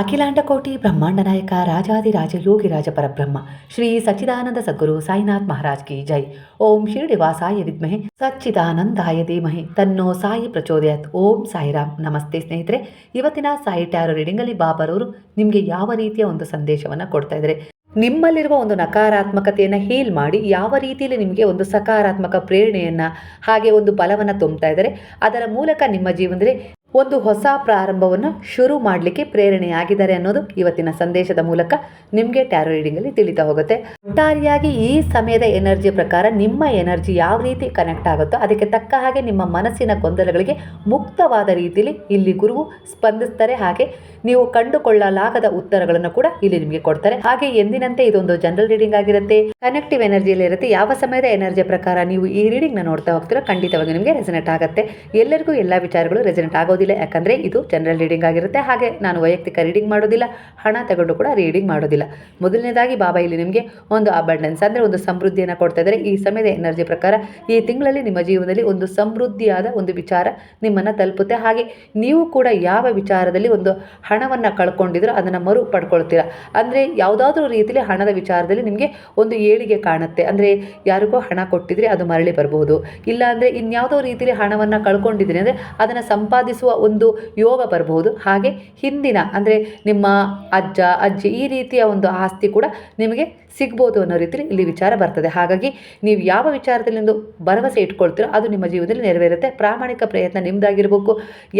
ಅಖಿಲಾಂಡ ಕೋಟಿ ಬ್ರಹ್ಮಾಂಡ ನಾಯಕ ರಾಜಾದಿರಾಜ ಯೋಗಿರಾಜ ಪರಬ್ರಹ್ಮ, ಶ್ರೀ ಸಚ್ಚಿದಾನಂದ ಸದ್ಗುರು ಸಾಯಿನಾಥ್ ಮಹಾರಾಜ್ ಕಿ ಜೈ. ಓಂ ಶಿರ್ಡಿ ವಾಸಾಯ ವಿದ್ಮಹೆ, ಸಚ್ಚಿದಾನಂದಾಯ ಧೀಮಹಿ, ತನ್ನೋ ಸಾಯಿ ಪ್ರಚೋದಯತ್. ಓಂ ಸಾಯಿರಾಮ್. ನಮಸ್ತೆ ಸ್ನೇಹಿತರೆ, ಇವತ್ತಿನ ಸಾಯಿ ಟ್ಯಾರೋ ರೀಡಿಂಗಲ್ಲಿ ಬಾಬರವರು ನಿಮಗೆ ಯಾವ ರೀತಿಯ ಒಂದು ಸಂದೇಶವನ್ನು ಕೊಡ್ತಾ ಇದ್ದಾರೆ? ನಿಮ್ಮಲ್ಲಿರುವ ಒಂದು ನಕಾರಾತ್ಮಕತೆಯನ್ನು ಹೀಲ್ ಮಾಡಿ ಯಾವ ರೀತಿಯಲ್ಲಿ ನಿಮಗೆ ಒಂದು ಸಕಾರಾತ್ಮಕ ಪ್ರೇರಣೆಯನ್ನು ಹಾಗೆ ಒಂದು ಬಲವನ್ನು ತುಂಬ್ತಾ ಇದ್ದಾರೆ, ಅದರ ಮೂಲಕ ನಿಮ್ಮ ಜೀವನದಲ್ಲಿ ಒಂದು ಹೊಸ ಪ್ರಾರಂಭವನ್ನು ಶುರು ಮಾಡಲಿಕ್ಕೆ ಪ್ರೇರಣೆಯಾಗಿದ್ದಾರೆ ಅನ್ನೋದು ಇವತ್ತಿನ ಸಂದೇಶದ ಮೂಲಕ ನಿಮಗೆ ಟ್ಯಾರೋ ರೀಡಿಂಗಲ್ಲಿ ತಿಳಿತಾ ಹೋಗುತ್ತೆ. ಒಟ್ಟಾರೆಯಾಗಿ ಈ ಸಮಯದ ಎನರ್ಜಿ ಪ್ರಕಾರ ನಿಮ್ಮ ಎನರ್ಜಿ ಯಾವ ರೀತಿ ಕನೆಕ್ಟ್ ಆಗುತ್ತೋ ಅದಕ್ಕೆ ತಕ್ಕ ಹಾಗೆ ನಿಮ್ಮ ಮನಸ್ಸಿನ ಗೊಂದಲಗಳಿಗೆ ಮುಕ್ತವಾದ ರೀತಿಯಲ್ಲಿ ಇಲ್ಲಿ ಗುರುವು ಸ್ಪಂದಿಸ್ತಾರೆ. ಹಾಗೆ ನೀವು ಕಂಡುಕೊಳ್ಳಲಾಗದ ಉತ್ತರಗಳನ್ನು ಕೂಡ ಇಲ್ಲಿ ನಿಮಗೆ ಕೊಡ್ತಾರೆ. ಹಾಗೆ ಎಂದಿನಂತೆ ಇದೊಂದು ಜನರಲ್ ರೀಡಿಂಗ್ ಆಗಿರುತ್ತೆ. ಕನೆಕ್ಟಿವ್ ಎನರ್ಜಿಯಲ್ಲಿ ಇರುತ್ತೆ. ಯಾವ ಸಮಯದ ಎನರ್ಜಿ ಪ್ರಕಾರ ನೀವು ಈ ರೀಡಿಂಗ್ನ ನೋಡ್ತಾ ಹೋಗ್ತೀರೋ ಖಂಡಿತವಾಗಿ ನಿಮಗೆ ರೆಸನೆಟ್ ಆಗುತ್ತೆ. ಎಲ್ಲರಿಗೂ ಎಲ್ಲ ವಿಚಾರಗಳು ರೆಸನೆಟ್ ಆಗೋದಿಲ್ಲ. ಯಾಕಂದರೆ ಇದು ಜನರಲ್ ರೀಡಿಂಗ್ ಆಗಿರುತ್ತೆ. ಹಾಗೆ ನಾನು ವೈಯಕ್ತಿಕ ರೀಡಿಂಗ್ ಮಾಡೋದಿಲ್ಲ, ಹಣ ತಗೊಂಡು ಕೂಡ ರೀಡಿಂಗ್ ಮಾಡೋದಿಲ್ಲ. ಮೊದಲನೇದಾಗಿ ಬಾಬಾ ಇಲ್ಲಿ ನಿಮಗೆ ಒಂದು ಅಬಂಡೆನ್ಸ್ ಅಂದರೆ ಒಂದು ಸಮೃದ್ಧಿಯನ್ನು ಕೊಡ್ತಾ ಇದ್ದಾರೆ. ಈ ಸಮಯದ ಎನರ್ಜಿ ಪ್ರಕಾರ ಈ ತಿಂಗಳಲ್ಲಿ ನಿಮ್ಮ ಜೀವನದಲ್ಲಿ ಒಂದು ಸಮೃದ್ಧಿಯಾದ ಒಂದು ವಿಚಾರ ನಿಮ್ಮನ್ನು ತಲುಪುತ್ತೆ. ಹಾಗೆ ನೀವು ಕೂಡ ಯಾವ ವಿಚಾರದಲ್ಲಿ ಒಂದು ಹಣವನ್ನು ಕಳ್ಕೊಂಡಿದ್ರೂ ಅದನ್ನು ಮರು ಪಡ್ಕೊಳ್ತೀರಾ. ಅಂದರೆ ಯಾವುದಾದ್ರೂ ರೀತಿಯಲ್ಲಿ ಹಣದ ವಿಚಾರದಲ್ಲಿ ನಿಮಗೆ ಒಂದು ಏಳಿಗೆ ಕಾಣುತ್ತೆ. ಅಂದರೆ ಯಾರಿಗೋ ಹಣ ಕೊಟ್ಟಿದ್ರೆ ಅದು ಮರಳಿ ಬರಬಹುದು ಇಲ್ಲ ಅಂದರೆ ಇನ್ಯಾವುದೋ ರೀತಿಯಲ್ಲಿ ಹಣವನ್ನು ಕಳ್ಕೊಂಡಿದ್ದೀನಿ ಅಂದರೆ ಅದನ್ನು ಸಂಪಾದಿಸುವ ಒಂದು ಯೋಗ ಬರಬಹುದು ಹಾಗೆ ಹಿಂದಿನ, ಅಂದರೆ ನಿಮ್ಮ ಅಜ್ಜ, ಅಜ್ಜಿ ಈ ರೀತಿಯ ಒಂದು ಆಸ್ತಿ ಕೂಡ ನಿಮಗೆ ಸಿಗ್ಬೋದು ಅನ್ನೋ ರೀತಿಯಲ್ಲಿ ಇಲ್ಲಿ ವಿಚಾರ ಬರ್ತದೆ. ಹಾಗಾಗಿ ನೀವು ಯಾವ ವಿಚಾರದಲ್ಲಿ ಒಂದು ಭರವಸೆ ಇಟ್ಕೊಳ್ತೀರೋ ಅದು ನಿಮ್ಮ ಜೀವನದಲ್ಲಿ ನೆರವೇರುತ್ತೆ. ಪ್ರಾಮಾಣಿಕ ಪ್ರಯತ್ನ ನಿಮ್ಮದಾಗಿರ್ಬೇಕು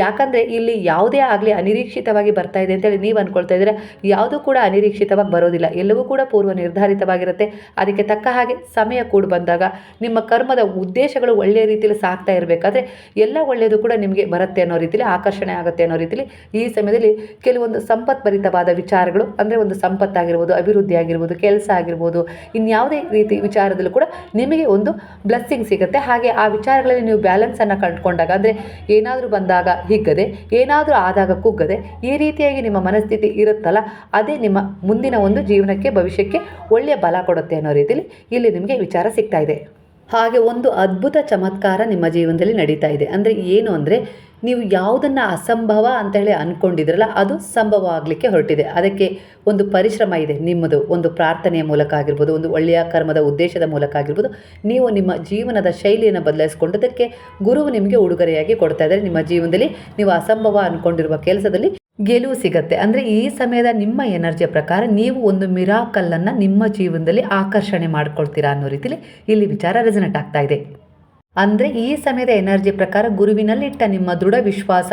ಯಾಕಂದರೆ ಇಲ್ಲಿ ಯಾವುದೇ ಆಗಲಿ ಅನಿರೀಕ್ಷಿತವಾಗಿ ಬರ್ತಾ ಇದೆ ಅಂತೇಳಿ ನೀವು ಅಂದ್ಕೊಳ್ತಾ ಇದ್ದೀರಾ ಯಾವುದೂ ಕೂಡ ಅನಿರೀಕ್ಷಿತವಾಗಿ ಬರೋದಿಲ್ಲ. ಎಲ್ಲವೂ ಕೂಡ ಪೂರ್ವ ನಿರ್ಧಾರಿತವಾಗಿರುತ್ತೆ. ಅದಕ್ಕೆ ತಕ್ಕ ಹಾಗೆ ಸಮಯ ಕೂಡ ಬಂದಾಗ ನಿಮ್ಮ ಕರ್ಮದ ಉದ್ದೇಶಗಳು ಒಳ್ಳೆಯ ರೀತಿಯಲ್ಲಿ ಸಾಗ್ತಾ ಇರಬೇಕಾದ್ರೆ ಎಲ್ಲ ಒಳ್ಳೆಯದು ಕೂಡ ನಿಮಗೆ ಬರುತ್ತೆ ಅನ್ನೋ ರೀತಿಯಲ್ಲಿ ಆಕರ್ಷಣೆ ಆಗುತ್ತೆ ಅನ್ನೋ ರೀತಿಯಲ್ಲಿ ಈ ಸಮಯದಲ್ಲಿ ಕೆಲವೊಂದು ಸಂಪತ್ಭರಿತವಾದ ವಿಚಾರಗಳು ಅಂದರೆ ಒಂದು ಸಂಪತ್ತಾಗಿರ್ಬೋದು ಅಭಿವೃದ್ಧಿ ಆಗಿರ್ಬೋದು ಕೆಲಸ ಇನ್ಯಾವುದೇ ರೀತಿ ವಿಚಾರದಲ್ಲೂ ಕೂಡ ನಿಮಗೆ ಒಂದು ಬ್ಲೆಸ್ಸಿಂಗ್ ಸಿಗುತ್ತೆ. ಹಾಗೆ ಆ ವಿಚಾರಗಳಲ್ಲಿ ನೀವು ಬ್ಯಾಲೆನ್ಸನ್ನು ಕಂಡುಕೊಂಡಾಗ, ಅಂದರೆ ಏನಾದರೂ ಬಂದಾಗ ಹಿಗ್ಗದೆ, ಏನಾದರೂ ಆದಾಗ ಕುಗ್ಗದೆ, ಈ ರೀತಿಯಾಗಿ ನಿಮ್ಮ ಮನಸ್ಥಿತಿ ಇರುತ್ತಲ್ಲ, ಅದೇ ನಿಮ್ಮ ಮುಂದಿನ ಒಂದು ಜೀವನಕ್ಕೆ, ಭವಿಷ್ಯಕ್ಕೆ ಒಳ್ಳೆಯ ಬಲ ಕೊಡುತ್ತೆ ಅನ್ನೋ ರೀತಿಯಲ್ಲಿ ಇಲ್ಲಿ ನಿಮಗೆ ವಿಚಾರ ಸಿಗ್ತಾ ಇದೆ. ಹಾಗೆ ಒಂದು ಅದ್ಭುತ ಚಮತ್ಕಾರ ನಿಮ್ಮ ಜೀವನದಲ್ಲಿ ನಡೀತಾ ಇದೆ. ಅಂದರೆ ಏನು ಅಂದರೆ ನೀವು ಯಾವುದನ್ನು ಅಸಂಭವ ಅಂತ ಹೇಳಿ ಅಂದ್ಕೊಂಡಿದ್ರಲ್ಲ ಅದು ಸಂಭವ ಆಗಲಿಕ್ಕೆ ಹೊರಟಿದೆ. ಅದಕ್ಕೆ ಒಂದು ಪರಿಶ್ರಮ ಇದೆ ನಿಮ್ಮದು, ಒಂದು ಪ್ರಾರ್ಥನೆಯ ಮೂಲಕ ಆಗಿರ್ಬೋದು, ಒಂದು ಒಳ್ಳೆಯ ಕರ್ಮದ ಉದ್ದೇಶದ ಮೂಲಕ ಆಗಿರ್ಬೋದು. ನೀವು ನಿಮ್ಮ ಜೀವನದ ಶೈಲಿಯನ್ನು ಬದಲಾಯಿಸ್ಕೊಂಡದಕ್ಕೆ ಗುರುವು ನಿಮಗೆ ಉಡುಗೊರೆಯಾಗಿ ಕೊಡ್ತಾ ಇದ್ದಾರೆ. ನಿಮ್ಮ ಜೀವನದಲ್ಲಿ ನೀವು ಅಸಂಭವ ಅಂದ್ಕೊಂಡಿರುವ ಕೆಲಸದಲ್ಲಿ ಗೆಲುವು ಸಿಗತ್ತೆ. ಅಂದರೆ ಈ ಸಮಯದ ನಿಮ್ಮ ಎನರ್ಜಿಯ ಪ್ರಕಾರ ನೀವು ಒಂದು ಮಿರಾಕಲ್ಲನ್ನು ನಿಮ್ಮ ಜೀವನದಲ್ಲಿ ಆಕರ್ಷಣೆ ಮಾಡ್ಕೊಳ್ತೀರಾ ಅನ್ನೋ ರೀತಿಯಲ್ಲಿ ಇಲ್ಲಿ ವಿಚಾರ ರೆಸನೆಟ್ ಆಗ್ತಾ ಇದೆ. ಅಂದರೆ ಈ ಸಮಯದ ಎನರ್ಜಿ ಪ್ರಕಾರ ಗುರುವಿನಲ್ಲಿಟ್ಟ ನಿಮ್ಮ ದೃಢ ವಿಶ್ವಾಸ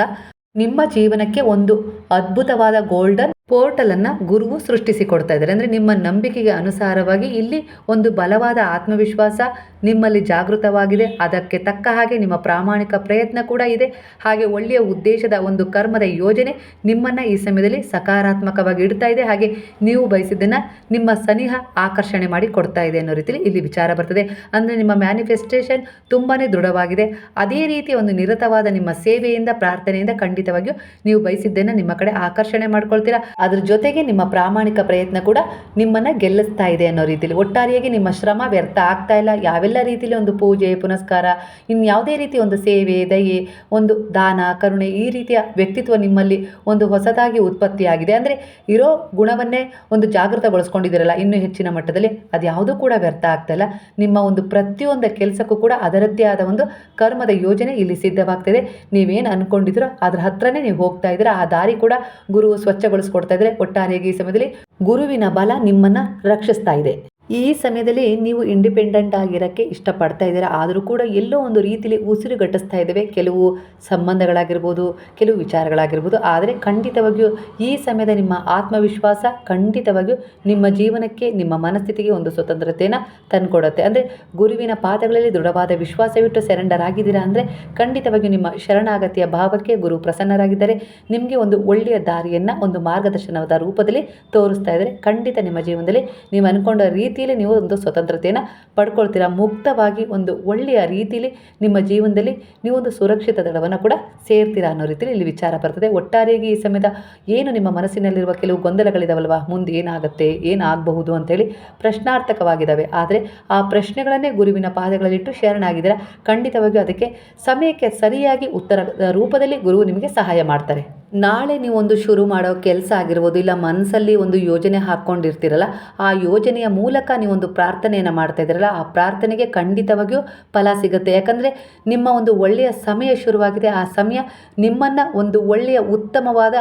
ನಿಮ್ಮ ಜೀವನಕ್ಕೆ ಒಂದು ಅದ್ಭುತವಾದ ಗೋಲ್ಡನ್ ಪೋರ್ಟಲನ್ನು ಗುರುವು ಸೃಷ್ಟಿಸಿಕೊಡ್ತಾ ಇದ್ದಾರೆ. ಅಂದರೆ ನಿಮ್ಮ ನಂಬಿಕೆಗೆ ಅನುಸಾರವಾಗಿ ಇಲ್ಲಿ ಒಂದು ಬಲವಾದ ಆತ್ಮವಿಶ್ವಾಸ ನಿಮ್ಮಲ್ಲಿ ಜಾಗೃತವಾಗಿದೆ. ಅದಕ್ಕೆ ತಕ್ಕ ಹಾಗೆ ನಿಮ್ಮ ಪ್ರಾಮಾಣಿಕ ಪ್ರಯತ್ನ ಕೂಡ ಇದೆ. ಹಾಗೆ ಒಳ್ಳೆಯ ಉದ್ದೇಶದ ಒಂದು ಕರ್ಮದ ಯೋಜನೆ ನಿಮ್ಮನ್ನು ಈ ಸಮಯದಲ್ಲಿ ಸಕಾರಾತ್ಮಕವಾಗಿ ಇಡ್ತಾ ಇದೆ. ಹಾಗೆ ನೀವು ಬಯಸಿದ್ದನ್ನು ನಿಮ್ಮ ಸನಿಹ ಆಕರ್ಷಣೆ ಮಾಡಿ ಕೊಡ್ತಾ ಇದೆ ಅನ್ನೋ ರೀತಿಯಲ್ಲಿ ಇಲ್ಲಿ ವಿಚಾರ ಬರ್ತದೆ. ಅಂದರೆ ನಿಮ್ಮ ಮ್ಯಾನಿಫೆಸ್ಟೇಷನ್ ತುಂಬಾ ದೃಢವಾಗಿದೆ. ಅದೇ ರೀತಿ ಒಂದು ನಿರತವಾದ ನಿಮ್ಮ ಸೇವೆಯಿಂದ, ಪ್ರಾರ್ಥನೆಯಿಂದ ಖಂಡಿತವಾಗಿಯೂ ನೀವು ಬಯಸಿದ್ದನ್ನು ನಿಮ್ಮ ಕಡೆ ಆಕರ್ಷಣೆ ಮಾಡ್ಕೊಳ್ತೀರಾ. ಅದ್ರ ಜೊತೆಗೆ ನಿಮ್ಮ ಪ್ರಾಮಾಣಿಕ ಪ್ರಯತ್ನ ಕೂಡ ನಿಮ್ಮನ್ನು ಗೆಲ್ಲಿಸ್ತಾ ಇದೆ ಅನ್ನೋ ರೀತಿಯಲ್ಲಿ ಒಟ್ಟಾರೆಯಾಗಿ ನಿಮ್ಮ ಶ್ರಮ ವ್ಯರ್ಥ ಆಗ್ತಾ ಇಲ್ಲ. ಯಾವೆಲ್ಲ ರೀತಿಯಲ್ಲಿ ಒಂದು ಪೂಜೆ, ಪುನಸ್ಕಾರ ಇನ್ಯಾವುದೇ ರೀತಿ ಒಂದು ಸೇವೆ, ದಯೆ, ಒಂದು ದಾನ, ಕರುಣೆ ಈ ರೀತಿಯ ವ್ಯಕ್ತಿತ್ವ ನಿಮ್ಮಲ್ಲಿ ಒಂದು ಹೊಸದಾಗಿ ಉತ್ಪತ್ತಿಯಾಗಿದೆ. ಅಂದರೆ ಇರೋ ಗುಣವನ್ನೇ ಒಂದು ಜಾಗೃತಗೊಳಿಸ್ಕೊಂಡಿದ್ದೀರಲ್ಲ ಇನ್ನೂ ಹೆಚ್ಚಿನ ಮಟ್ಟದಲ್ಲಿ ಅದು ಯಾವುದೂ ಕೂಡ ವ್ಯರ್ಥ ಆಗ್ತಾ ಇಲ್ಲ. ನಿಮ್ಮ ಒಂದು ಪ್ರತಿಯೊಂದು ಕೆಲಸಕ್ಕೂ ಕೂಡ ಅದರದ್ದೇ ಆದ ಒಂದು ಕರ್ಮದ ಯೋಜನೆ ಇಲ್ಲಿ ಸಿದ್ಧವಾಗ್ತದೆ ನೀವೇನು ಅಂದ್ಕೊಂಡಿದ್ರೋ ಅದ್ರ ಹತ್ರನೇ ನೀವು ಹೋಗ್ತಾ ಇದ್ದೀರಾ. ಆ ದಾರಿ ಕೂಡ ಗುರು ಸ್ವಚ್ಛಗೊಳಿಸ್ಕೊಡ್ತಾ ಇದ್ದಾರೆ ಒಟ್ಟಾರೆಯಾಗಿ ಈ ಸಮಯದಲ್ಲಿ ಗುರುವಿನ ಬಲ ನಿಮ್ಮನ್ನ ರಕ್ಷಿಸ್ತಾ ಇದೆ. ಈ ಸಮಯದಲ್ಲಿ ನೀವು ಇಂಡಿಪೆಂಡೆಂಟ್ ಆಗಿರೋಕ್ಕೆ ಇಷ್ಟಪಡ್ತಾ ಇದ್ದೀರಾ? ಆದರೂ ಕೂಡ ಎಲ್ಲೋ ಒಂದು ರೀತಿಯಲ್ಲಿ ಉಸಿರುಗಟ್ಟಿಸ್ತಾ ಇದ್ದೇವೆ. ಕೆಲವು ಸಂಬಂಧಗಳಾಗಿರ್ಬೋದು, ಕೆಲವು ವಿಚಾರಗಳಾಗಿರ್ಬೋದು. ಆದರೆ ಖಂಡಿತವಾಗಿಯೂ ಈ ಸಮಯದ ನಿಮ್ಮ ಆತ್ಮವಿಶ್ವಾಸ ಖಂಡಿತವಾಗಿಯೂ ನಿಮ್ಮ ಜೀವನಕ್ಕೆ, ನಿಮ್ಮ ಮನಸ್ಥಿತಿಗೆ ಒಂದು ಸ್ವತಂತ್ರತೆಯನ್ನು ತಂದುಕೊಡುತ್ತೆ. ಅಂದರೆ ಗುರುವಿನ ಪಾದಗಳಲ್ಲಿ ದೃಢವಾದ ವಿಶ್ವಾಸವಿಟ್ಟು ಸೆರೆಂಡರ್ ಆಗಿದ್ದೀರಾ ಅಂದರೆ ಖಂಡಿತವಾಗಿಯೂ ನಿಮ್ಮ ಶರಣಾಗತಿಯ ಭಾವಕ್ಕೆ ಗುರು ಪ್ರಸನ್ನರಾಗಿದ್ದಾರೆ ನಿಮಗೆ ಒಂದು ಒಳ್ಳೆಯ ದಾರಿಯನ್ನು, ಒಂದು ಮಾರ್ಗದರ್ಶನದ ರೂಪದಲ್ಲಿ ತೋರಿಸ್ತಾ ಇದ್ದಾರೆ ಖಂಡಿತ ನಿಮ್ಮ ಜೀವನದಲ್ಲಿ ನೀವು ಅಂದ್ಕೊಂಡ ರೀತಿಯಲ್ಲಿ ನೀವು ಒಂದು ಸ್ವತಂತ್ರತೆಯನ್ನು ಪಡ್ಕೊಳ್ತೀರಾ? ಮುಕ್ತವಾಗಿ ಒಂದು ಒಳ್ಳೆಯ ರೀತಿಯಲ್ಲಿ ನಿಮ್ಮ ಜೀವನದಲ್ಲಿ ನೀವು ಒಂದು ಸುರಕ್ಷಿತ ದಳವನ್ನು ಕೂಡ ಸೇರ್ತೀರಾ ಅನ್ನೋ ರೀತಿಯಲ್ಲಿ ಇಲ್ಲಿ ವಿಚಾರ ಬರ್ತದೆ. ಒಟ್ಟಾರೆಯಾಗಿ ಈ ಸಮಯದ ಏನು ನಿಮ್ಮ ಮನಸ್ಸಿನಲ್ಲಿರುವ ಕೆಲವು ಗೊಂದಲಗಳಿದಾವಲ್ವಾ? ಮುಂದೆ ಏನಾಗುತ್ತೆ? ಏನಾಗಬಹುದು ಅಂತೇಳಿ ಪ್ರಶ್ನಾರ್ಥಕವಾಗಿದ್ದಾವೆ ಆದರೆ ಆ ಪ್ರಶ್ನೆಗಳನ್ನೇ ಗುರುವಿನ ಪಾದಗಳಲ್ಲಿಟ್ಟು ಶರಣಾಗಿದ್ದೀರಾ? ಖಂಡಿತವಾಗಿಯೂ ಅದಕ್ಕೆ ಸಮಯಕ್ಕೆ ಸರಿಯಾಗಿ ಉತ್ತರ ರೂಪದಲ್ಲಿ ಗುರುವು ನಿಮಗೆ ಸಹಾಯ ಮಾಡ್ತಾರೆ. ನಾಳೆ ನೀವು ಒಂದು ಶುರು ಮಾಡೋ ಕೆಲಸ ಆಗಿರ್ಬೋದು, ಇಲ್ಲ ಮನಸ್ಸಲ್ಲಿ ಒಂದು ಯೋಜನೆ ಹಾಕ್ಕೊಂಡಿರ್ತೀರಲ್ಲ, ಆ ಯೋಜನೆಯ ಮೂಲಕ ನೀವೊಂದು ಪ್ರಾರ್ಥನೆಯನ್ನು ಮಾಡ್ತಾ ಇದ್ದೀರಲ್ಲ, ಆ ಪ್ರಾರ್ಥನೆಗೆ ಖಂಡಿತವಾಗಿಯೂ ಫಲ ಸಿಗುತ್ತೆ. ಯಾಕಂದರೆ ನಿಮ್ಮ ಒಂದು ಒಳ್ಳೆಯ ಸಮಯ ಶುರುವಾಗಿದೆ. ಆ ಸಮಯ ನಿಮ್ಮನ್ನು ಒಂದು ಒಳ್ಳೆಯ ಉತ್ತಮವಾದ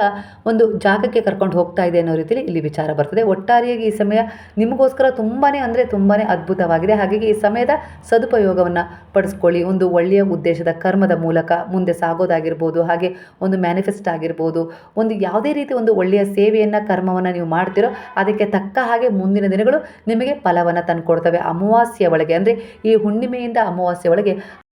ಒಂದು ಜಾಗಕ್ಕೆ ಕರ್ಕೊಂಡು ಹೋಗ್ತಾ ಇದೆ ಅನ್ನೋ ರೀತಿಯಲ್ಲಿ ಇಲ್ಲಿ ವಿಚಾರ ಬರ್ತದೆ. ಒಟ್ಟಾರೆಯಾಗಿ ಈ ಸಮಯ ನಿಮಗೋಸ್ಕರ ತುಂಬಾ ಅಂದರೆ ತುಂಬಾ ಅದ್ಭುತವಾಗಿದೆ. ಹಾಗಾಗಿ ಈ ಸಮಯದ ಸದುಪಯೋಗವನ್ನು ಪಡಿಸ್ಕೊಳ್ಳಿ. ಒಂದು ಒಳ್ಳೆಯ ಉದ್ದೇಶದ ಕರ್ಮದ ಮೂಲಕ ಮುಂದೆ ಸಾಗೋದಾಗಿರ್ಬೋದು, ಹಾಗೆ ಒಂದು ಮ್ಯಾನಿಫೆಸ್ಟ್ ಆಗಿರ್ಬೋದು. ಒಂದು ಯಾವುದೇ ರೀತಿ ಒಂದು ಒಳ್ಳೆಯ ಸೇವೆಯನ್ನು, ಕರ್ಮವನ್ನು ನೀವು ಮಾಡ್ತಿರೋ, ಅದಕ್ಕೆ ತಕ್ಕ ಹಾಗೆ ಮುಂದಿನ ದಿನಗಳು ನಿಮಗೆ ಫಲವನ್ನು ತಂದುಕೊಡ್ತವೆ. ಅಮಾವಾಸ್ಯ ಒಳಗೆ, ಅಂದರೆ ಈ ಹುಣ್ಣಿಮೆಯಿಂದ ಅಮಾವಾಸ್ಯ ಒಳಗೆ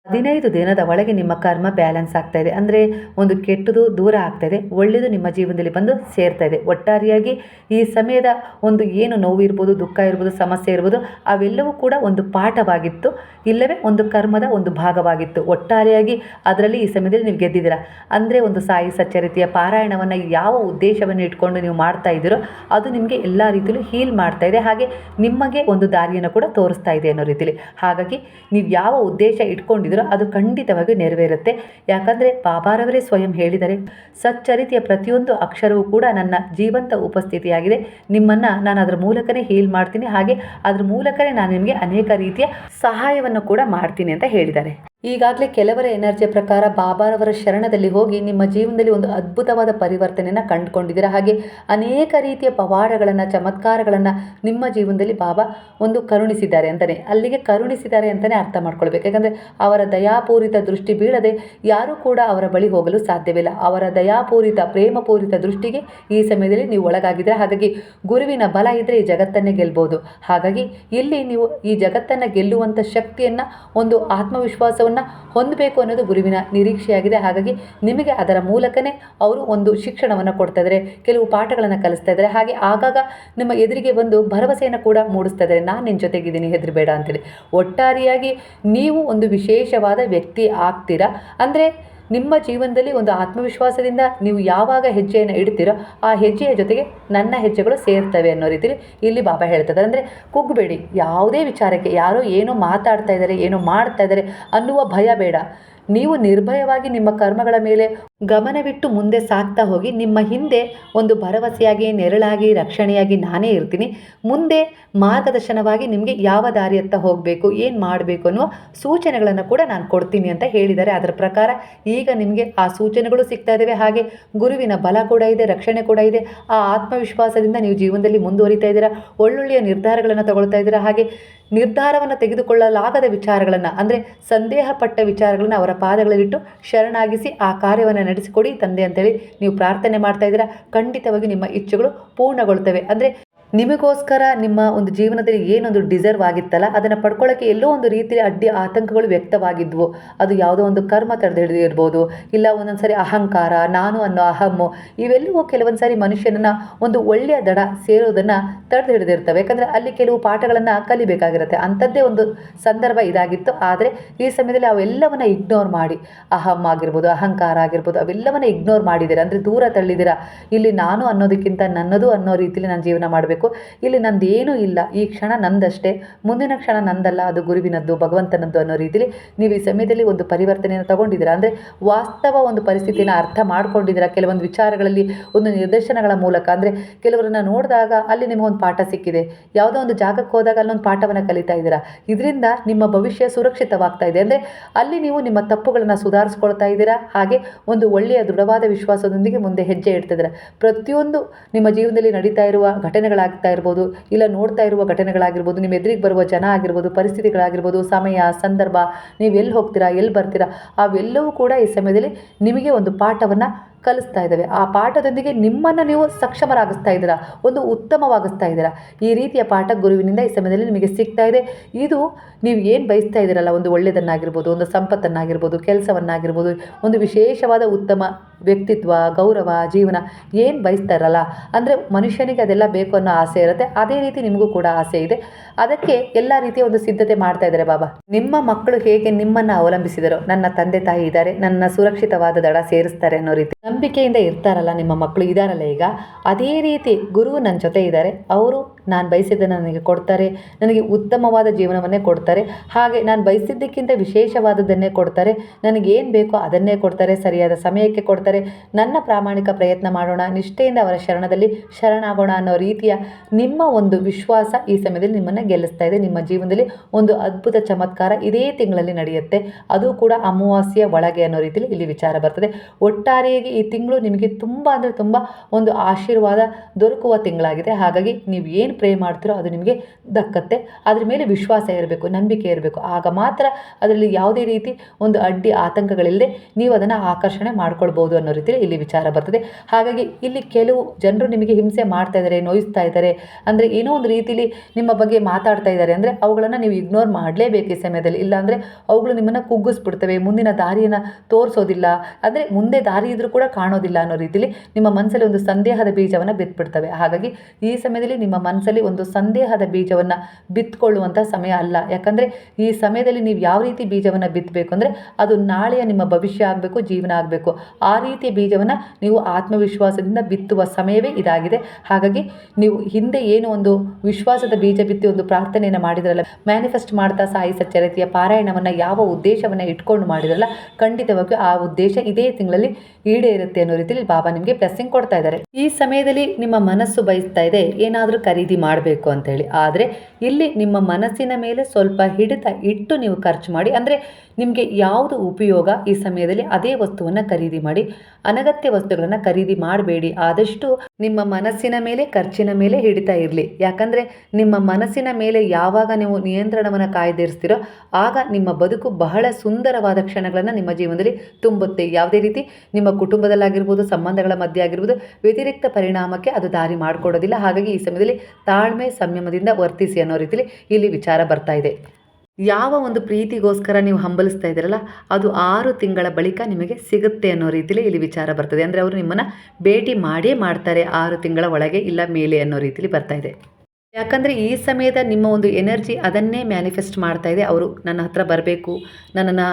ಹದಿನೈದು ದಿನದ ಒಳಗೆ ನಿಮ್ಮ ಕರ್ಮ ಬ್ಯಾಲೆನ್ಸ್ ಆಗ್ತಾ ಇದೆ. ಅಂದರೆ ಒಂದು ಕೆಟ್ಟದು ದೂರ ಆಗ್ತಾ ಇದೆ. ಒಳ್ಳೆಯದು ನಿಮ್ಮ ಜೀವನದಲ್ಲಿ ಬಂದು ಸೇರ್ತಾ ಇದೆ. ಒಟ್ಟಾರೆಯಾಗಿ ಈ ಸಮಯದ ಒಂದು ಏನು ನೋವು ಇರ್ಬೋದು, ದುಃಖ ಇರ್ಬೋದು, ಸಮಸ್ಯೆ ಇರ್ಬೋದು, ಅವೆಲ್ಲವೂ ಕೂಡ ಒಂದು ಪಾಠವಾಗಿತ್ತು. ಇಲ್ಲವೇ ಒಂದು ಕರ್ಮದ ಒಂದು ಭಾಗವಾಗಿತ್ತು. ಒಟ್ಟಾರೆಯಾಗಿ ಅದರಲ್ಲಿ ಈ ಸಮಯದಲ್ಲಿ ನೀವು ಗೆದ್ದಿದ್ದೀರಾ? ಅಂದರೆ ಒಂದು ಸಾಯಿ ಸಚ್ಚರಿತೆಯ ಪಾರಾಯಣವನ್ನು ಯಾವ ಉದ್ದೇಶವನ್ನು ಇಟ್ಕೊಂಡು ನೀವು ಮಾಡ್ತಾ ಇದ್ದೀರೋ, ಅದು ನಿಮಗೆ ಎಲ್ಲ ರೀತಿಯಲ್ಲೂ ಹೀಲ್ ಮಾಡ್ತಾ ಇದೆ. ಹಾಗೆ ನಿಮಗೆ ಒಂದು ದಾರಿಯನ್ನು ಕೂಡ ತೋರಿಸ್ತಾ ಇದೆ ಅನ್ನೋ ರೀತಿಯಲ್ಲಿ ಹಾಗಾಗಿ ನೀವು ಯಾವ ಉದ್ದೇಶ ಇಟ್ಕೊಂಡಿದ್ದೀರೋ ಅದು ಖಂಡಿತವಾಗಿ ನೆರವೇರುತ್ತೆ. ಯಾಕಂದರೆ ಬಾಬಾರವರೇ ಸ್ವಯಂ ಹೇಳಿದರೆ ಸಚ್ಚರಿತೆಯ ಪ್ರತಿಯೊಂದು ಅಕ್ಷರವೂ ಕೂಡ ನನ್ನ ಜೀವಂತ ಉಪಸ್ಥಿತಿಯಾಗಿದೆ. ನಿಮ್ಮನ್ನು ನಾನು ಅದರ ಮೂಲಕನೇ ಹೀಲ್ ಮಾಡ್ತೀನಿ. ಹಾಗೆ ಅದ್ರ ಮೂಲಕನೇ ನಾನು ನಿಮಗೆ ಅನೇಕ ರೀತಿಯ ಸಹಾಯವನ್ನು ಕೂಡ ಮಾಡ್ತೀನಿ ಅಂತ ಹೇಳಿದ್ದಾರೆ. ಈಗಾಗಲೇ ಕೆಲವರ ಎನರ್ಜಿಯ ಪ್ರಕಾರ ಬಾಬಾರವರ ಶರಣದಲ್ಲಿ ಹೋಗಿ ನಿಮ್ಮ ಜೀವನದಲ್ಲಿ ಒಂದು ಅದ್ಭುತವಾದ ಪರಿವರ್ತನೆಯನ್ನು ಕಂಡುಕೊಂಡಿದ್ದೀರಾ? ಹಾಗೆ ಅನೇಕ ರೀತಿಯ ಪವಾಡಗಳನ್ನು, ಚಮತ್ಕಾರಗಳನ್ನು ನಿಮ್ಮ ಜೀವನದಲ್ಲಿ ಬಾಬಾ ಒಂದು ಕರುಣಿಸಿದ್ದಾರೆ ಅಂತಲೇ ಅಲ್ಲಿಗೆ ಕರುಣಿಸಿದ್ದಾರೆ ಅಂತಲೇ ಅರ್ಥ ಮಾಡ್ಕೊಳ್ಬೇಕು. ಯಾಕಂದರೆ ಅವರ ದಯಾಪೂರಿತ ದೃಷ್ಟಿ ಬೀಳದೆ ಯಾರೂ ಕೂಡ ಅವರ ಬಳಿ ಹೋಗಲು ಸಾಧ್ಯವಿಲ್ಲ. ಅವರ ದಯಾಪೂರಿತ, ಪ್ರೇಮಪೂರಿತ ದೃಷ್ಟಿಗೆ ಈ ಸಮಯದಲ್ಲಿ ನೀವು ಒಳಗಾಗಿದ್ದೀರ? ಹಾಗಾಗಿ ಗುರುವಿನ ಬಲ ಇದ್ದರೆ ಈ ಜಗತ್ತನ್ನೇ ಗೆಲ್ಬೋದು. ಹಾಗಾಗಿ ಇಲ್ಲಿ ನೀವು ಈ ಜಗತ್ತನ್ನು ಗೆಲ್ಲುವಂಥ ಶಕ್ತಿಯನ್ನು, ಒಂದು ಆತ್ಮವಿಶ್ವಾಸವನ್ನು ಹೊಂದಬೇಕು ಅನ್ನೋದು ಗುರುವಿನ ನಿರೀಕ್ಷೆಯಾಗಿದೆ. ಹಾಗಾಗಿ ನಿಮಗೆ ಅದರ ಮೂಲಕನೇ ಅವರು ಒಂದು ಶಿಕ್ಷಣವನ್ನು ಕೊಡ್ತಾ ಇದ್ದಾರೆ ಕೆಲವು ಪಾಠಗಳನ್ನು ಕಲಿಸ್ತಾ ಇದ್ದಾರೆ ಹಾಗೆ ಆಗಾಗ ನಿಮ್ಮ ಎದುರಿಗೆ ಒಂದು ಭರವಸೆಯನ್ನು ಕೂಡ ಮೂಡಿಸ್ತಾ ಇದ್ದಾರೆ ನಾನು ನಿನ್ನ ಜೊತೆಗಿದ್ದೀನಿ, ಹೆದರಬೇಡ ಅಂತೇಳಿ. ಒಟ್ಟಾರೆಯಾಗಿ ನೀವು ಒಂದು ವಿಶೇಷವಾದ ವ್ಯಕ್ತಿ ಆಗ್ತೀರಾ? ಅಂದರೆ ನಿಮ್ಮ ಜೀವನದಲ್ಲಿ ಒಂದು ಆತ್ಮವಿಶ್ವಾಸದಿಂದ ನೀವು ಯಾವಾಗ ಹೆಜ್ಜೆಯನ್ನು ಇಡ್ತೀರೋ ಆ ಹೆಜ್ಜೆಯ ಜೊತೆಗೆ ನನ್ನ ಹೆಜ್ಜೆಗಳು ಸೇರ್ತವೆ ಅನ್ನೋ ರೀತಿಯಲ್ಲಿ ಇಲ್ಲಿ ಬಾಬಾ ಹೇಳ್ತದೆ ಅಂದರೆ ಕುಗ್ಬೇಡಿ, ಯಾವುದೇ ವಿಚಾರಕ್ಕೆ ಯಾರೋ ಏನೋ ಮಾತಾಡ್ತಾ ಇದ್ದಾರೆ, ಏನೋ ಮಾಡ್ತಾ ಇದ್ದಾರೆ ಅನ್ನುವ ಭಯ ಬೇಡ. ನೀವು ನಿರ್ಭಯವಾಗಿ ನಿಮ್ಮ ಕರ್ಮಗಳ ಮೇಲೆ ಗಮನವಿಟ್ಟು ಮುಂದೆ ಸಾಗ್ತಾ ಹೋಗಿ, ನಿಮ್ಮ ಹಿಂದೆ ಒಂದು ಭರವಸೆಯಾಗಿ, ನೆರಳಾಗಿ, ರಕ್ಷಣೆಯಾಗಿ ನಾನೇ ಇರ್ತೀನಿ. ಮುಂದೆ ಮಾರ್ಗದರ್ಶನವಾಗಿ ನಿಮಗೆ ಯಾವ ದಾರಿಯತ್ತ ಹೋಗಬೇಕು, ಏನು ಮಾಡಬೇಕು ಅನ್ನುವ ಸೂಚನೆಗಳನ್ನು ಕೂಡ ನಾನು ಕೊಡ್ತೀನಿ ಅಂತ ಹೇಳಿದ್ದಾರೆ. ಅದರ ಪ್ರಕಾರ ಈಗ ನಿಮಗೆ ಆ ಸೂಚನೆಗಳು ಸಿಗ್ತಾ ಇದ್ದಾವೆ ಹಾಗೆ ಗುರುವಿನ ಬಲ ಕೂಡ ಇದೆ, ರಕ್ಷಣೆ ಕೂಡ ಇದೆ. ಆ ಆತ್ಮವಿಶ್ವಾಸದಿಂದ ನೀವು ಜೀವನದಲ್ಲಿ ಮುಂದುವರಿತಾ ಇದ್ದೀರಾ, ಒಳ್ಳೊಳ್ಳೆಯ ನಿರ್ಧಾರಗಳನ್ನು ತಗೊಳ್ತಾ ಇದ್ದೀರಾ, ಹಾಗೆ ನಿರ್ಧಾರವನ್ನು ತೆಗೆದುಕೊಳ್ಳಲಾಗದ ವಿಚಾರಗಳನ್ನು, ಅಂದರೆ ಸಂದೇಹ ಪಟ್ಟ ವಿಚಾರಗಳನ್ನು ಅವರ ಪಾದಗಳಲ್ಲಿಟ್ಟು ಶರಣಾಗಿಸಿ ಆ ಕಾರ್ಯವನ್ನು ನಡೆಸಿಕೊಡಿ ತಂದೆ ಅಂತೇಳಿ ನೀವು ಪ್ರಾರ್ಥನೆ ಮಾಡ್ತಾ ಇದ್ದೀರಾ ಖಂಡಿತವಾಗಿ ನಿಮ್ಮ ಇಚ್ಛೆಗಳು ಪೂರ್ಣಗೊಳ್ತವೆ ಅಂದರೆ ನಿಮಗೋಸ್ಕರ ನಿಮ್ಮ ಒಂದು ಜೀವನದಲ್ಲಿ ಏನೊಂದು ಡಿಸರ್ವ್ ಆಗಿತ್ತಲ್ಲ, ಅದನ್ನು ಪಡ್ಕೊಳ್ಳೋಕ್ಕೆ ಎಲ್ಲೋ ಒಂದು ರೀತಿಯ ಅಡ್ಡಿ ಆತಂಕಗಳು ವ್ಯಕ್ತವಾಗಿದ್ವು. ಅದು ಯಾವುದೋ ಒಂದು ಕರ್ಮ ತಡೆದಿರ್ಬೋದು ಇಲ್ಲ ಒಂದೊಂದು ಸಾರಿ ಅಹಂಕಾರ, ನಾನು ಅನ್ನೋ ಅಹಮ್ಮು ಇವೆಲ್ಲವೂ ಕೆಲವೊಂದು ಸಾರಿ ಮನುಷ್ಯನನ್ನು ಒಂದು ಒಳ್ಳೆಯ ದಡ ಸೇರೋದನ್ನು ತಡೆದು ಹಿಡಿದಿರ್ತವೆ. ಯಾಕಂದರೆ ಅಲ್ಲಿ ಕೆಲವು ಪಾಠಗಳನ್ನು ಕಲಿಬೇಕಾಗಿರುತ್ತೆ. ಅಂಥದ್ದೇ ಒಂದು ಸಂದರ್ಭ ಇದಾಗಿತ್ತು. ಆದರೆ ಈ ಸಮಯದಲ್ಲಿ ಅವೆಲ್ಲವನ್ನು ಇಗ್ನೋರ್ ಮಾಡಿ, ಅಹಂ ಆಗಿರ್ಬೋದು, ಅಹಂಕಾರ ಆಗಿರ್ಬೋದು, ಅವೆಲ್ಲವನ್ನು ಇಗ್ನೋರ್ ಮಾಡಿದ್ದೀರಾ? ಅಂದರೆ ದೂರ ತಳ್ಳಿದ್ದೀರಾ? ಇಲ್ಲಿ ನಾನು ಅನ್ನೋದಕ್ಕಿಂತ ನನ್ನದು ಅನ್ನೋ ರೀತಿಯಲ್ಲಿ ನಾನು ಜೀವನ ಮಾಡಬೇಕು. ಇಲ್ಲಿ ನಂದೇನೂ ಇಲ್ಲ. ಈ ಕ್ಷಣ ನಂದಷ್ಟೇ. ಮುಂದಿನ ಕ್ಷಣ ನಂದಲ್ಲ. ಅದು ಗುರುವಿನದ್ದು, ಭಗವಂತನದ್ದು ಅನ್ನೋ ರೀತಿಯಲ್ಲಿ ನೀವು ಈ ಸಮಯದಲ್ಲಿ ಒಂದು ಪರಿವರ್ತನೆಯನ್ನು ತಗೊಂಡಿದ್ದೀರ? ಅಂದರೆ ವಾಸ್ತವ ಒಂದು ಪರಿಸ್ಥಿತಿಯನ್ನು ಅರ್ಥ ಮಾಡ್ಕೊಂಡಿದ್ದೀರಾ? ಕೆಲವೊಂದು ವಿಚಾರಗಳಲ್ಲಿ ಒಂದು ನಿರ್ದೇಶನಗಳ ಮೂಲಕ. ಅಂದರೆ ಕೆಲವರನ್ನು ನೋಡಿದಾಗ ಅಲ್ಲಿ ನಿಮಗೊಂದು ಪಾಠ ಸಿಕ್ಕಿದೆ. ಯಾವುದೋ ಒಂದು ಜಾಗಕ್ಕೆ ಹೋದಾಗ ಅಲ್ಲೊಂದು ಪಾಠವನ್ನು ಕಲಿತಾ ಇದ್ದೀರಾ? ಇದರಿಂದ ನಿಮ್ಮ ಭವಿಷ್ಯ ಸುರಕ್ಷಿತವಾಗ್ತಾ ಇದೆ. ಅಂದರೆ ಅಲ್ಲಿ ನೀವು ನಿಮ್ಮ ತಪ್ಪುಗಳನ್ನು ಸುಧಾರಿಸ್ಕೊಳ್ತಾ ಇದ್ದೀರಾ? ಹಾಗೆ ಒಂದು ಒಳ್ಳೆಯ, ದೃಢವಾದ ವಿಶ್ವಾಸದೊಂದಿಗೆ ಮುಂದೆ ಹೆಜ್ಜೆ ಇಡ್ತಿದ್ದೀರಾ ಪ್ರತಿಯೊಂದು ನಿಮ್ಮ ಜೀವನದಲ್ಲಿ ನಡೀತಾ ಇರುವ ಘಟನೆಗಳಾಗ್ತಾ ಇರ್ಬೋದು, ಇಲ್ಲ ನೋಡ್ತಾ ಇರುವ ಘಟನೆಗಳಾಗಿರ್ಬೋದು, ನಿಮ್ಮ ಎದುರಿಗೆ ಬರುವ ಜನ ಆಗಿರ್ಬೋದು, ಪರಿಸ್ಥಿತಿಗಳಾಗಿರ್ಬೋದು, ಸಮಯ, ಸಂದರ್ಭ ನೀವು ಎಲ್ಲಿ ಹೋಗ್ತೀರಾ, ಎಲ್ಲಿ ಬರ್ತೀರಾ, ಅವೆಲ್ಲವೂ ಕೂಡ ಈ ಸಮಯದಲ್ಲಿ ನಿಮಗೆ ಒಂದು ಪಾಠವನ್ನು ಕಲಿಸ್ತಾ ಇದ್ದಾವೆ. ಆ ಪಾಠದೊಂದಿಗೆ ನಿಮ್ಮನ್ನು ನೀವು ಸಕ್ಷಮರಾಗಿಸ್ತಾ ಇದ್ದೀರಾ? ಒಂದು ಉತ್ತಮವಾಗಿಸ್ತಾ ಇದ್ದೀರಾ? ಈ ರೀತಿಯ ಪಾಠ ಗುರುವಿನಿಂದ ಈ ಸಮಯದಲ್ಲಿ ನಿಮಗೆ ಸಿಗ್ತಾ ಇದೆ. ಇದು ನೀವು ಏನು ಬಯಸ್ತಾ ಇದ್ದೀರಲ್ಲ, ಒಂದು ಒಳ್ಳೆಯದನ್ನಾಗಿರ್ಬೋದು, ಒಂದು ಸಂಪತ್ತನ್ನಾಗಿರ್ಬೋದು, ಕೆಲಸವನ್ನಾಗಿರ್ಬೋದು, ಒಂದು ವಿಶೇಷವಾದ ಉತ್ತಮ ವ್ಯಕ್ತಿತ್ವ, ಗೌರವ, ಜೀವನ ಏನು ಬಯಸ್ತಾ ಇರಲ್ಲ. ಅಂದರೆ ಮನುಷ್ಯನಿಗೆ ಅದೆಲ್ಲ ಬೇಕು ಅನ್ನೋ ಆಸೆ ಇರುತ್ತೆ. ಅದೇ ರೀತಿ ನಿಮಗೂ ಕೂಡ ಆಸೆ ಇದೆ. ಅದಕ್ಕೆ ಎಲ್ಲ ರೀತಿಯ ಒಂದು ಸಿದ್ಧತೆ ಮಾಡ್ತಾ ಇದ್ದಾರೆ ಬಾಬಾ. ನಿಮ್ಮ ಮಕ್ಕಳು ಹೇಗೆ ನಿಮ್ಮನ್ನು ಅವಲಂಬಿಸಿದರೋ? ನನ್ನ ತಂದೆ ತಾಯಿ ಇದ್ದಾರೆ. ನನ್ನ ಸುರಕ್ಷಿತವಾದ ದಡ ಸೇರಿಸ್ತಾರೆ ಅನ್ನೋ ರೀತಿ. ನಂಬಿಕೆಯಿಂದ ಇರ್ತಾರಲ್ಲ ನಿಮ್ಮ ಮಕ್ಕಳು ಇದ್ದಾರಲ್ಲ ಈಗ? ಅದೇ ರೀತಿ ಗುರು ನನ್ನ ಜೊತೆ ಇದ್ದಾರೆ ಅವರು ನಾನು ಬಯಸಿದ್ದನ್ನು ನನಗೆ ಕೊಡ್ತಾರೆ. ನನಗೆ ಉತ್ತಮವಾದ ಜೀವನವನ್ನೇ ಕೊಡ್ತಾರೆ. ಹಾಗೆ ನಾನು ಬಯಸಿದ್ದಕ್ಕಿಂತ ವಿಶೇಷವಾದದ್ದನ್ನೇ ಕೊಡ್ತಾರೆ. ನನಗೇನು ಬೇಕೋ ಅದನ್ನೇ ಕೊಡ್ತಾರೆ. ಸರಿಯಾದ ಸಮಯಕ್ಕೆ ಕೊಡ್ತಾರೆ. ನನ್ನ ಪ್ರಾಮಾಣಿಕ ಪ್ರಯತ್ನ ಮಾಡೋಣ. ನಿಷ್ಠೆಯಿಂದ ಅವರ ಶರಣದಲ್ಲಿ ಶರಣಾಗೋಣ ಅನ್ನೋ ರೀತಿಯ ನಿಮ್ಮ ಒಂದು ವಿಶ್ವಾಸ ಈ ಸಮಯದಲ್ಲಿ ನಿಮ್ಮನ್ನು ಗೆಲ್ಲಿಸ್ತಾ ಇದೆ. ನಿಮ್ಮ ಜೀವನದಲ್ಲಿ ಒಂದು ಅದ್ಭುತ ಚಮತ್ಕಾರ ಇದೇ ತಿಂಗಳಲ್ಲಿ ನಡೆಯುತ್ತೆ. ಅದು ಕೂಡ ಅಮಾವಾಸ್ಯೆಯ ಒಳಗೆ ಅನ್ನೋ ರೀತಿಯಲ್ಲಿ ಇಲ್ಲಿ ವಿಚಾರ ಬರ್ತದೆ. ಒಟ್ಟಾರೆಯಾಗಿ ಈ ತಿಂಗಳು ನಿಮಗೆ ತುಂಬ ಅಂದರೆ ತುಂಬ ಒಂದು ಆಶೀರ್ವಾದ ದೊರಕುವ ತಿಂಗಳಾಗಿದೆ. ಹಾಗಾಗಿ ನೀವು ಏನು ಪ್ರೇ ಮಾಡ್ತೀರೋ ಅದು ನಿಮಗೆ ದಕ್ಕತ್ತೆ. ಅದ್ರ ಮೇಲೆ ವಿಶ್ವಾಸ ಇರಬೇಕು, ನಂಬಿಕೆ ಇರಬೇಕು. ಆಗ ಮಾತ್ರ ಅದರಲ್ಲಿ ಯಾವುದೇ ರೀತಿ ಒಂದು ಅಡ್ಡಿ ಆತಂಕಗಳಿಲ್ಲದೆ ನೀವು ಅದನ್ನು ಆಕರ್ಷಣೆ ಮಾಡ್ಕೊಳ್ಬೋದು ಅನ್ನೋ ರೀತಿಯಲ್ಲಿ ಇಲ್ಲಿ ವಿಚಾರ ಬರ್ತದೆ. ಹಾಗಾಗಿ ಇಲ್ಲಿ ಕೆಲವು ಜನರು ನಿಮಗೆ ಹಿಂಸೆ ಮಾಡ್ತಾ ಇದ್ದಾರೆ, ನೋಯಿಸ್ತಾ ಇದ್ದಾರೆ. ಅಂದರೆ ಏನೋ ಒಂದು ರೀತಿಯಲ್ಲಿ ನಿಮ್ಮ ಬಗ್ಗೆ ಮಾತಾಡ್ತಾ ಇದ್ದಾರೆ ಅಂದರೆ ಅವುಗಳನ್ನು ನೀವು ಇಗ್ನೋರ್ ಮಾಡಲೇಬೇಕು ಈ ಸಮಯದಲ್ಲಿ. ಇಲ್ಲಾಂದರೆ ಅವುಗಳು ನಿಮ್ಮನ್ನು ಕುಗ್ಗಿಸ್ಬಿಡ್ತವೆ, ಮುಂದಿನ ದಾರಿಯನ್ನು ತೋರಿಸೋದಿಲ್ಲ. ಅಂದರೆ ಮುಂದೆ ದಾರಿ ಇದ್ರೂ ಕೂಡ ಕಾಣೋದಿಲ್ಲ ಅನ್ನೋ ರೀತಿಯಲ್ಲಿ ನಿಮ್ಮ ಮನಸ್ಸಲ್ಲಿ ಒಂದು ಸಂದೇಹದ ಬೀಜವನ್ನು ಬಿತ್ಬಿಡ್ತವೆ. ಹಾಗಾಗಿ ಈ ಸಮಯದಲ್ಲಿ ನಿಮ್ಮ ಮನಸ್ಸಲ್ಲಿ ಒಂದು ಸಂದೇಹದ ಬೀಜವನ್ನು ಬಿತ್ಕೊಳ್ಳುವಂಥ ಸಮಯ ಅಲ್ಲ. ಯಾಕಂದರೆ ಈ ಸಮಯದಲ್ಲಿ ನೀವು ಯಾವ ರೀತಿ ಬೀಜವನ್ನು ಬಿತ್ತಬೇಕು ಅಂದರೆ ಅದು ನಾಳೆಯ ನಿಮ್ಮ ಭವಿಷ್ಯ ಆಗಬೇಕು, ಜೀವನ ಆಗಬೇಕು. ಆ ರೀತಿಯ ಬೀಜವನ್ನು ನೀವು ಆತ್ಮವಿಶ್ವಾಸದಿಂದ ಬಿತ್ತುವ ಸಮಯವೇ ಇದಾಗಿದೆ. ಹಾಗಾಗಿ ನೀವು ಹಿಂದೆ ಏನು ಒಂದು ವಿಶ್ವಾಸದ ಬೀಜ ಬಿತ್ತಿ ಒಂದು ಪ್ರಾರ್ಥನೆಯನ್ನು ಮಾಡಿದ್ರಲ್ಲ, ಮ್ಯಾನಿಫೆಸ್ಟ್ ಮಾಡ್ತಾ ಸಾಯಿ ಸಚ್ಚರಿತಿಯ ಪಾರಾಯಣವನ್ನು ಯಾವ ಉದ್ದೇಶವನ್ನು ಇಟ್ಕೊಂಡು ಮಾಡಿದ್ರಲ್ಲ, ಖಂಡಿತವಾಗಿಯೂ ಆ ಉದ್ದೇಶ ಇದೇ ತಿಂಗಳಲ್ಲಿ ಈಡೇರುತ್ತೆ ಅನ್ನೋ ರೀತಿಯಲ್ಲಿ ಬಾಬಾ ನಿಮಗೆ ಬ್ಲೆಸ್ಸಿಂಗ್ ಕೊಡ್ತಾ ಇದ್ದಾರೆ. ಈ ಸಮಯದಲ್ಲಿ ನಿಮ್ಮ ಮನಸ್ಸು ಬಯಸ್ತಾ ಇದೆ, ಏನಾದರೂ ಖರೀದಿ ಮಾಡಬೇಕು ಅಂತೇಳಿ ಆದರೆ ಇಲ್ಲಿ ನಿಮ್ಮ ಮನಸ್ಸಿನ ಮೇಲೆ ಸ್ವಲ್ಪ ಹಿಡಿತ ಇಟ್ಟು ನೀವು ಖರ್ಚು ಮಾಡಿ, ಅಂದರೆ ನಿಮಗೆ ಯಾವುದು ಉಪಯೋಗ ಈ ಸಮಯದಲ್ಲಿ ಅದೇ ವಸ್ತುವನ್ನು ಖರೀದಿ ಮಾಡಿ, ಅನಗತ್ಯ ವಸ್ತುಗಳನ್ನು ಖರೀದಿ ಮಾಡಬೇಡಿ. ಆದಷ್ಟು ನಿಮ್ಮ ಮನಸ್ಸಿನ ಮೇಲೆ, ಖರ್ಚಿನ ಮೇಲೆ ಹಿಡಿತಾ ಇರಲಿ. ಯಾಕಂದರೆ ನಿಮ್ಮ ಮನಸ್ಸಿನ ಮೇಲೆ ಯಾವಾಗ ನೀವು ನಿಯಂತ್ರಣವನ್ನು ಕಾಯ್ದಿರಿಸ್ತೀರೋ, ಆಗ ನಿಮ್ಮ ಬದುಕು ಬಹಳ ಸುಂದರವಾದ ಕ್ಷಣಗಳನ್ನು ನಿಮ್ಮ ಜೀವನದಲ್ಲಿ ತುಂಬುತ್ತೆ. ಯಾವುದೇ ರೀತಿ ನಿಮ್ಮ ಕುಟುಂಬದಲ್ಲಾಗಿರ್ಬೋದು, ಸಂಬಂಧಗಳ ಮಧ್ಯೆ ಆಗಿರ್ಬೋದು, ವ್ಯತಿರಿಕ್ತ ಪರಿಣಾಮಕ್ಕೆ ಅದು ದಾರಿ ಮಾಡಿಕೊಡೋದಿಲ್ಲ. ಹಾಗಾಗಿ ಈ ಸಮಯದಲ್ಲಿ ತಾಳ್ಮೆ, ಸಂಯಮದಿಂದ ವರ್ತಿಸಿ ಅನ್ನೋ ರೀತಿಯಲ್ಲಿ ಇಲ್ಲಿ ವಿಚಾರ ಬರ್ತಾ ಇದೆ. ಯಾವ ಒಂದು ಪ್ರೀತಿಗೋಸ್ಕರ ನೀವು ಹಂಬಲಿಸ್ತಾ ಇದ್ದೀರಲ್ಲ, ಅದು ಆರು ತಿಂಗಳ ಬಳಿಕ ನಿಮಗೆ ಸಿಗುತ್ತೆ ಅನ್ನೋ ರೀತಿಯಲ್ಲಿ ಇಲ್ಲಿ ವಿಚಾರ ಬರ್ತದೆ. ಅಂದರೆ ಅವರು ನಿಮ್ಮನ್ನು ಭೇಟಿ ಮಾಡೇ ಮಾಡ್ತಾರೆ ಆರು ತಿಂಗಳ ಒಳಗೆ ಇಲ್ಲ ಮೇಲೆ ಅನ್ನೋ ರೀತಿಯಲ್ಲಿ ಬರ್ತಾ ಇದೆ. ಯಾಕಂದರೆ ಈ ಸಮಯದ ನಿಮ್ಮ ಒಂದು ಎನರ್ಜಿ ಅದನ್ನೇ ಮ್ಯಾನಿಫೆಸ್ಟ್ ಮಾಡ್ತಾ ಇದೆ. ಅವರು ನನ್ನ ಹತ್ರ ಬರಬೇಕು, ನನ್ನನ್ನು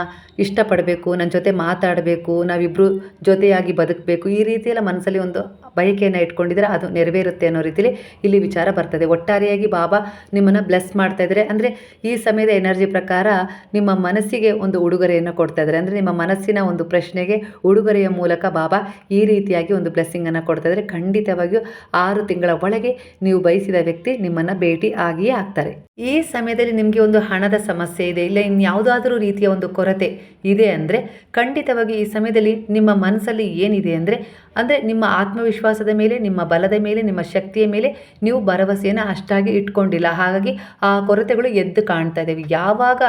ಇಷ್ಟಪಡಬೇಕು ನನ್ನ ಜೊತೆ ಮಾತಾಡಬೇಕು ನಾವಿಬ್ಬರು ಜೊತೆಯಾಗಿ ಬದುಕಬೇಕು, ಈ ರೀತಿಯೆಲ್ಲ ಮನಸ್ಸಲ್ಲಿ ಒಂದು ಬಯಕೆಯನ್ನು ಇಟ್ಕೊಂಡಿದ್ರೆ ಅದು ನೆರವೇರುತ್ತೆ ಅನ್ನೋ ರೀತಿಯಲ್ಲಿ ಇಲ್ಲಿ ವಿಚಾರ ಬರ್ತದೆ. ಒಟ್ಟಾರೆಯಾಗಿ ಬಾಬಾ ನಿಮ್ಮನ್ನು ಬ್ಲೆಸ್ ಮಾಡ್ತಾ ಇದ್ದಾರೆ ಅಂದರೆ ಈ ಸಮಯದ ಎನರ್ಜಿ ಪ್ರಕಾರ ನಿಮ್ಮ ಮನಸ್ಸಿಗೆ ಒಂದು ಉಡುಗೊರೆಯನ್ನು ಕೊಡ್ತಾ ಇದ್ದಾರೆ ಅಂದರೆ ನಿಮ್ಮ ಮನಸ್ಸಿನ ಒಂದು ಪ್ರಶ್ನೆಗೆ ಉಡುಗೊರೆಯ ಮೂಲಕ ಬಾಬಾ ಈ ರೀತಿಯಾಗಿ ಒಂದು ಬ್ಲೆಸ್ಸಿಂಗನ್ನು ಕೊಡ್ತಾ ಇದ್ದಾರೆ ಖಂಡಿತವಾಗಿಯೂ ಆರು ತಿಂಗಳ ಒಳಗೆ ನೀವು ಬಯಸಿದ ವ್ಯಕ್ತಿ ನಿಮ್ಮನ್ನು ಭೇಟಿ ಆಗಿಯೇ ಆಗ್ತಾರೆ. ಈ ಸಮಯದಲ್ಲಿ ನಿಮಗೆ ಒಂದು ಹಣದ ಸಮಸ್ಯೆ ಇದೆ, ಇಲ್ಲ ಇನ್ಯಾವುದಾದರೂ ರೀತಿಯ ಒಂದು ಕೊರತೆ ಇದೆ ಅಂದರೆ ಖಂಡಿತವಾಗಿ ಈ ಸಮಯದಲ್ಲಿ ನಿಮ್ಮ ಮನಸ್ಸಲ್ಲಿ ಏನಿದೆ ಅಂದರೆ ಅಂದರೆ ನಿಮ್ಮ ಆತ್ಮವಿಶ್ವಾಸದ ಮೇಲೆ, ನಿಮ್ಮ ಬಲದ ಮೇಲೆ, ನಿಮ್ಮ ಶಕ್ತಿಯ ಮೇಲೆ ನೀವು ಭರವಸೆಯನ್ನು ಅಷ್ಟಾಗಿ ಇಟ್ಕೊಂಡಿಲ್ಲ. ಹಾಗಾಗಿ ಆ ಕೊರತೆಗಳು ಎದ್ದು ಕಾಣ್ತಾ ಇದ್ದಾವೆ ಯಾವಾಗ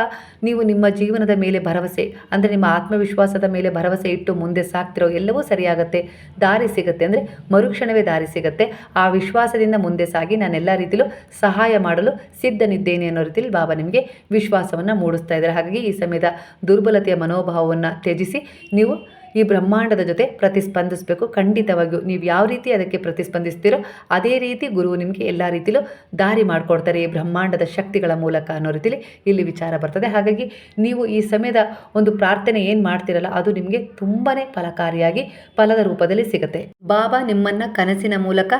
ನೀವು ನಿಮ್ಮ ಜೀವನದ ಮೇಲೆ ಭರವಸೆ, ಅಂದರೆ ನಿಮ್ಮ ಆತ್ಮವಿಶ್ವಾಸದ ಮೇಲೆ ಭರವಸೆ ಇಟ್ಟು ಮುಂದೆ ಸಾಕ್ತಿರೋ ಎಲ್ಲವೂ ಸರಿಯಾಗುತ್ತೆ. ದಾರಿ ಸಿಗುತ್ತೆ. ಅಂದರೆ ಮರುಕ್ಷಣವೇ ದಾರಿ ಸಿಗುತ್ತೆ. ಆ ವಿಶ್ವಾಸದಿಂದ ಮುಂದೆ ಸಾಗಿ ನಾನು ಎಲ್ಲ ರೀತಿಯಲ್ಲೂ ಸಹಾಯ ಮಾಡಲು ಸಿದ್ಧನಿದ್ದೇನೆ ಅನ್ನೋ ರೀತಿಯಲ್ಲಿ ಬಾಬಾ ನಿಮಗೆ ವಿಶ್ವಾಸವನ್ನು ಮೂಡಿಸ್ತಾ ಇದ್ದಾರೆ. ಹಾಗಾಗಿ ಈ ಸಮಯದ ದುರ್ಬಲತೆಯ ಮನೋಭಾವವನ್ನು ತ್ಯಜಿಸಿ ನೀವು ಈ ಬ್ರಹ್ಮಾಂಡದ ಜೊತೆ ಪ್ರತಿಸ್ಪಂದಿಸಬೇಕು. ಖಂಡಿತವಾಗಿಯೂ ನೀವು ಯಾವ ರೀತಿ ಅದಕ್ಕೆ ಪ್ರತಿಸ್ಪಂದಿಸ್ತೀರೋ ಅದೇ ರೀತಿ ಗುರು ನಿಮಗೆ ಎಲ್ಲ ರೀತಿಯಲ್ಲೂ ದಾರಿ ಮಾಡಿಕೊಡ್ತಾರೆ ಈ ಬ್ರಹ್ಮಾಂಡದ ಶಕ್ತಿಗಳ ಮೂಲಕ ಅನ್ನೋ ರೀತಿಯಲ್ಲಿ ಇಲ್ಲಿ ವಿಚಾರ ಬರ್ತದೆ. ಹಾಗಾಗಿ ನೀವು ಈ ಸಮಯದ ಒಂದು ಪ್ರಾರ್ಥನೆ ಏನು ಮಾಡ್ತಿರಲ್ಲ, ಅದು ನಿಮಗೆ ತುಂಬಾ ಫಲಕಾರಿಯಾಗಿ ಫಲದ ರೂಪದಲ್ಲಿ ಸಿಗುತ್ತೆ. ಬಾಬಾ ನಿಮ್ಮನ್ನು ಕನಸಿನ ಮೂಲಕ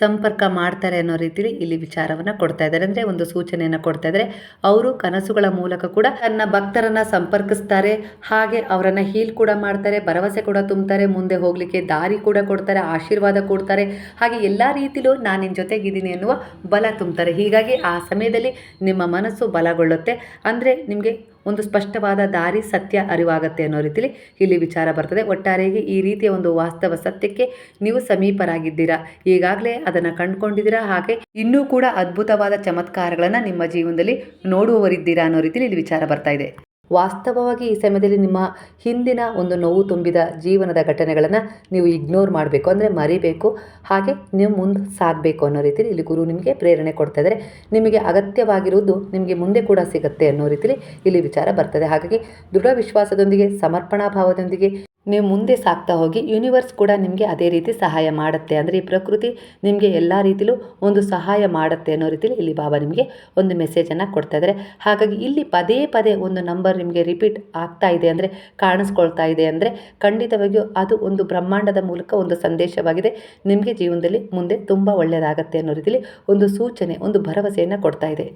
ಸಂಪರ್ಕ ಮಾಡ್ತಾರೆ ಅನ್ನೋ ರೀತಿಯಲ್ಲಿ ಇಲ್ಲಿ ವಿಚಾರವನ್ನು ಕೊಡ್ತಾ ಇದ್ದಾರೆ. ಅಂದರೆ ಒಂದು ಸೂಚನೆಯನ್ನು ಕೊಡ್ತಾ ಇದ್ದಾರೆ. ಅವರು ಕನಸುಗಳ ಮೂಲಕ ಕೂಡ ತನ್ನ ಭಕ್ತರನ್ನ ಸಂಪರ್ಕಿಸ್ತಾರೆ. ಹಾಗೆ ಅವರನ್ನು ಹೀಲ್ ಕೂಡ ಮಾಡ್ತಾರೆ. ಭರವಸೆ ಕೂಡ ತುಂಬ್ತಾರೆ, ಮುಂದೆ ಹೋಗಲಿಕ್ಕೆ ದಾರಿ ಕೂಡ ಕೊಡ್ತಾರೆ, ಆಶೀರ್ವಾದ ಕೊಡ್ತಾರೆ. ಹಾಗೆ ಎಲ್ಲ ರೀತಿಲೂ ನಾನು ನಿನ್ನ ಜೊತೆಗಿದ್ದೀನಿ ಅನ್ನುವ ಬಲ ತುಂಬ್ತಾರೆ. ಹೀಗಾಗಿ ಆ ಸಮಯದಲ್ಲಿ ನಿಮ್ಮ ಮನಸ್ಸು ಬಲಗೊಳ್ಳುತ್ತೆ. ಅಂದರೆ ನಿಮಗೆ ಒಂದು ಸ್ಪಷ್ಟವಾದ ದಾರಿ, ಸತ್ಯ ಅರಿವಾಗತ್ತೆ ಅನ್ನೋ ರೀತಿಲಿ ಇಲ್ಲಿ ವಿಚಾರ ಬರ್ತದೆ. ಒಟ್ಟಾರೆಯಾಗಿ ಈ ರೀತಿಯ ಒಂದು ವಾಸ್ತವ ಸತ್ಯಕ್ಕೆ ನೀವು ಸಮೀಪರಾಗಿದ್ದೀರಾ? ಈಗಾಗಲೇ ಅದನ್ನು ಕಂಡುಕೊಂಡಿದ್ದೀರಾ? ಹಾಗೆ ಇನ್ನೂ ಕೂಡ ಅದ್ಭುತವಾದ ಚಮತ್ಕಾರಗಳನ್ನು ನಿಮ್ಮ ಜೀವನದಲ್ಲಿ ನೋಡುವವರಿದ್ದೀರಾ ಅನ್ನೋ ರೀತಿಲಿ ಇಲ್ಲಿ ವಿಚಾರ ಬರ್ತಾ ಇದೆ. ವಾಸ್ತವವಾಗಿ ಈ ಸಮಯದಲ್ಲಿ ನಿಮ್ಮ ಹಿಂದಿನ ಒಂದು ನೋವು ತುಂಬಿದ ಜೀವನದ ಘಟನೆಗಳನ್ನು ನೀವು ಇಗ್ನೋರ್ ಮಾಡಬೇಕು ಅಂದರೆ ಮರಿಬೇಕು. ಹಾಗೆ ನೀವು ಮುಂದೆ ಸಾಗಬೇಕು ಅನ್ನೋ ರೀತಿಯಲ್ಲಿ ಇಲ್ಲಿ ಗುರು ನಿಮಗೆ ಪ್ರೇರಣೆ ಕೊಡ್ತಾ ಇದ್ದಾರೆ ನಿಮಗೆ ಅಗತ್ಯವಾಗಿರುವುದು ನಿಮಗೆ ಮುಂದೆ ಕೂಡ ಸಿಗುತ್ತೆ ಅನ್ನೋ ರೀತಿಯಲ್ಲಿ ಇಲ್ಲಿ ವಿಚಾರ ಬರ್ತದೆ ಹಾಗಾಗಿ ದೃಢ ವಿಶ್ವಾಸದೊಂದಿಗೆ, ಸಮರ್ಪಣಾ ಭಾವದೊಂದಿಗೆ ನೀವು ಮುಂದೆ ಸಾಗ್ತಾ ಹೋಗಿ ಯೂನಿವರ್ಸ್ ಕೂಡ ನಿಮಗೆ ಅದೇ ರೀತಿ ಸಹಾಯ ಮಾಡುತ್ತೆ. ಅಂದರೆ ಈ ಪ್ರಕೃತಿ ನಿಮಗೆ ಎಲ್ಲ ರೀತಿಲೂ ಒಂದು ಸಹಾಯ ಮಾಡುತ್ತೆ ಅನ್ನೋ ರೀತಿಯಲ್ಲಿ ಇಲ್ಲಿ ಬಾಬಾ ನಿಮಗೆ ಒಂದು ಮೆಸೇಜನ್ನು ಕೊಡ್ತಾ ಇದ್ದಾರೆ ಹಾಗಾಗಿ ಇಲ್ಲಿ ಪದೇ ಪದೇ ಒಂದು ನಂಬರ್ ನಿಮಗೆ ರಿಪೀಟ್ ಆಗ್ತಾ ಇದೆ ಅಂದರೆ, ಕಾಣಿಸ್ಕೊಳ್ತಾ ಇದೆ ಅಂದರೆ, ಖಂಡಿತವಾಗಿಯೂ ಅದು ಒಂದು ಬ್ರಹ್ಮಾಂಡದ ಮೂಲಕ ಒಂದು ಸಂದೇಶವಾಗಿದೆ. ನಿಮಗೆ ಜೀವನದಲ್ಲಿ ಮುಂದೆ ತುಂಬ ಒಳ್ಳೆಯದಾಗತ್ತೆ ಅನ್ನೋ ರೀತಿಯಲ್ಲಿ ಒಂದು ಸೂಚನೆ, ಒಂದು ಭರವಸೆಯನ್ನು ಕೊಡ್ತಾ ಇದೆ.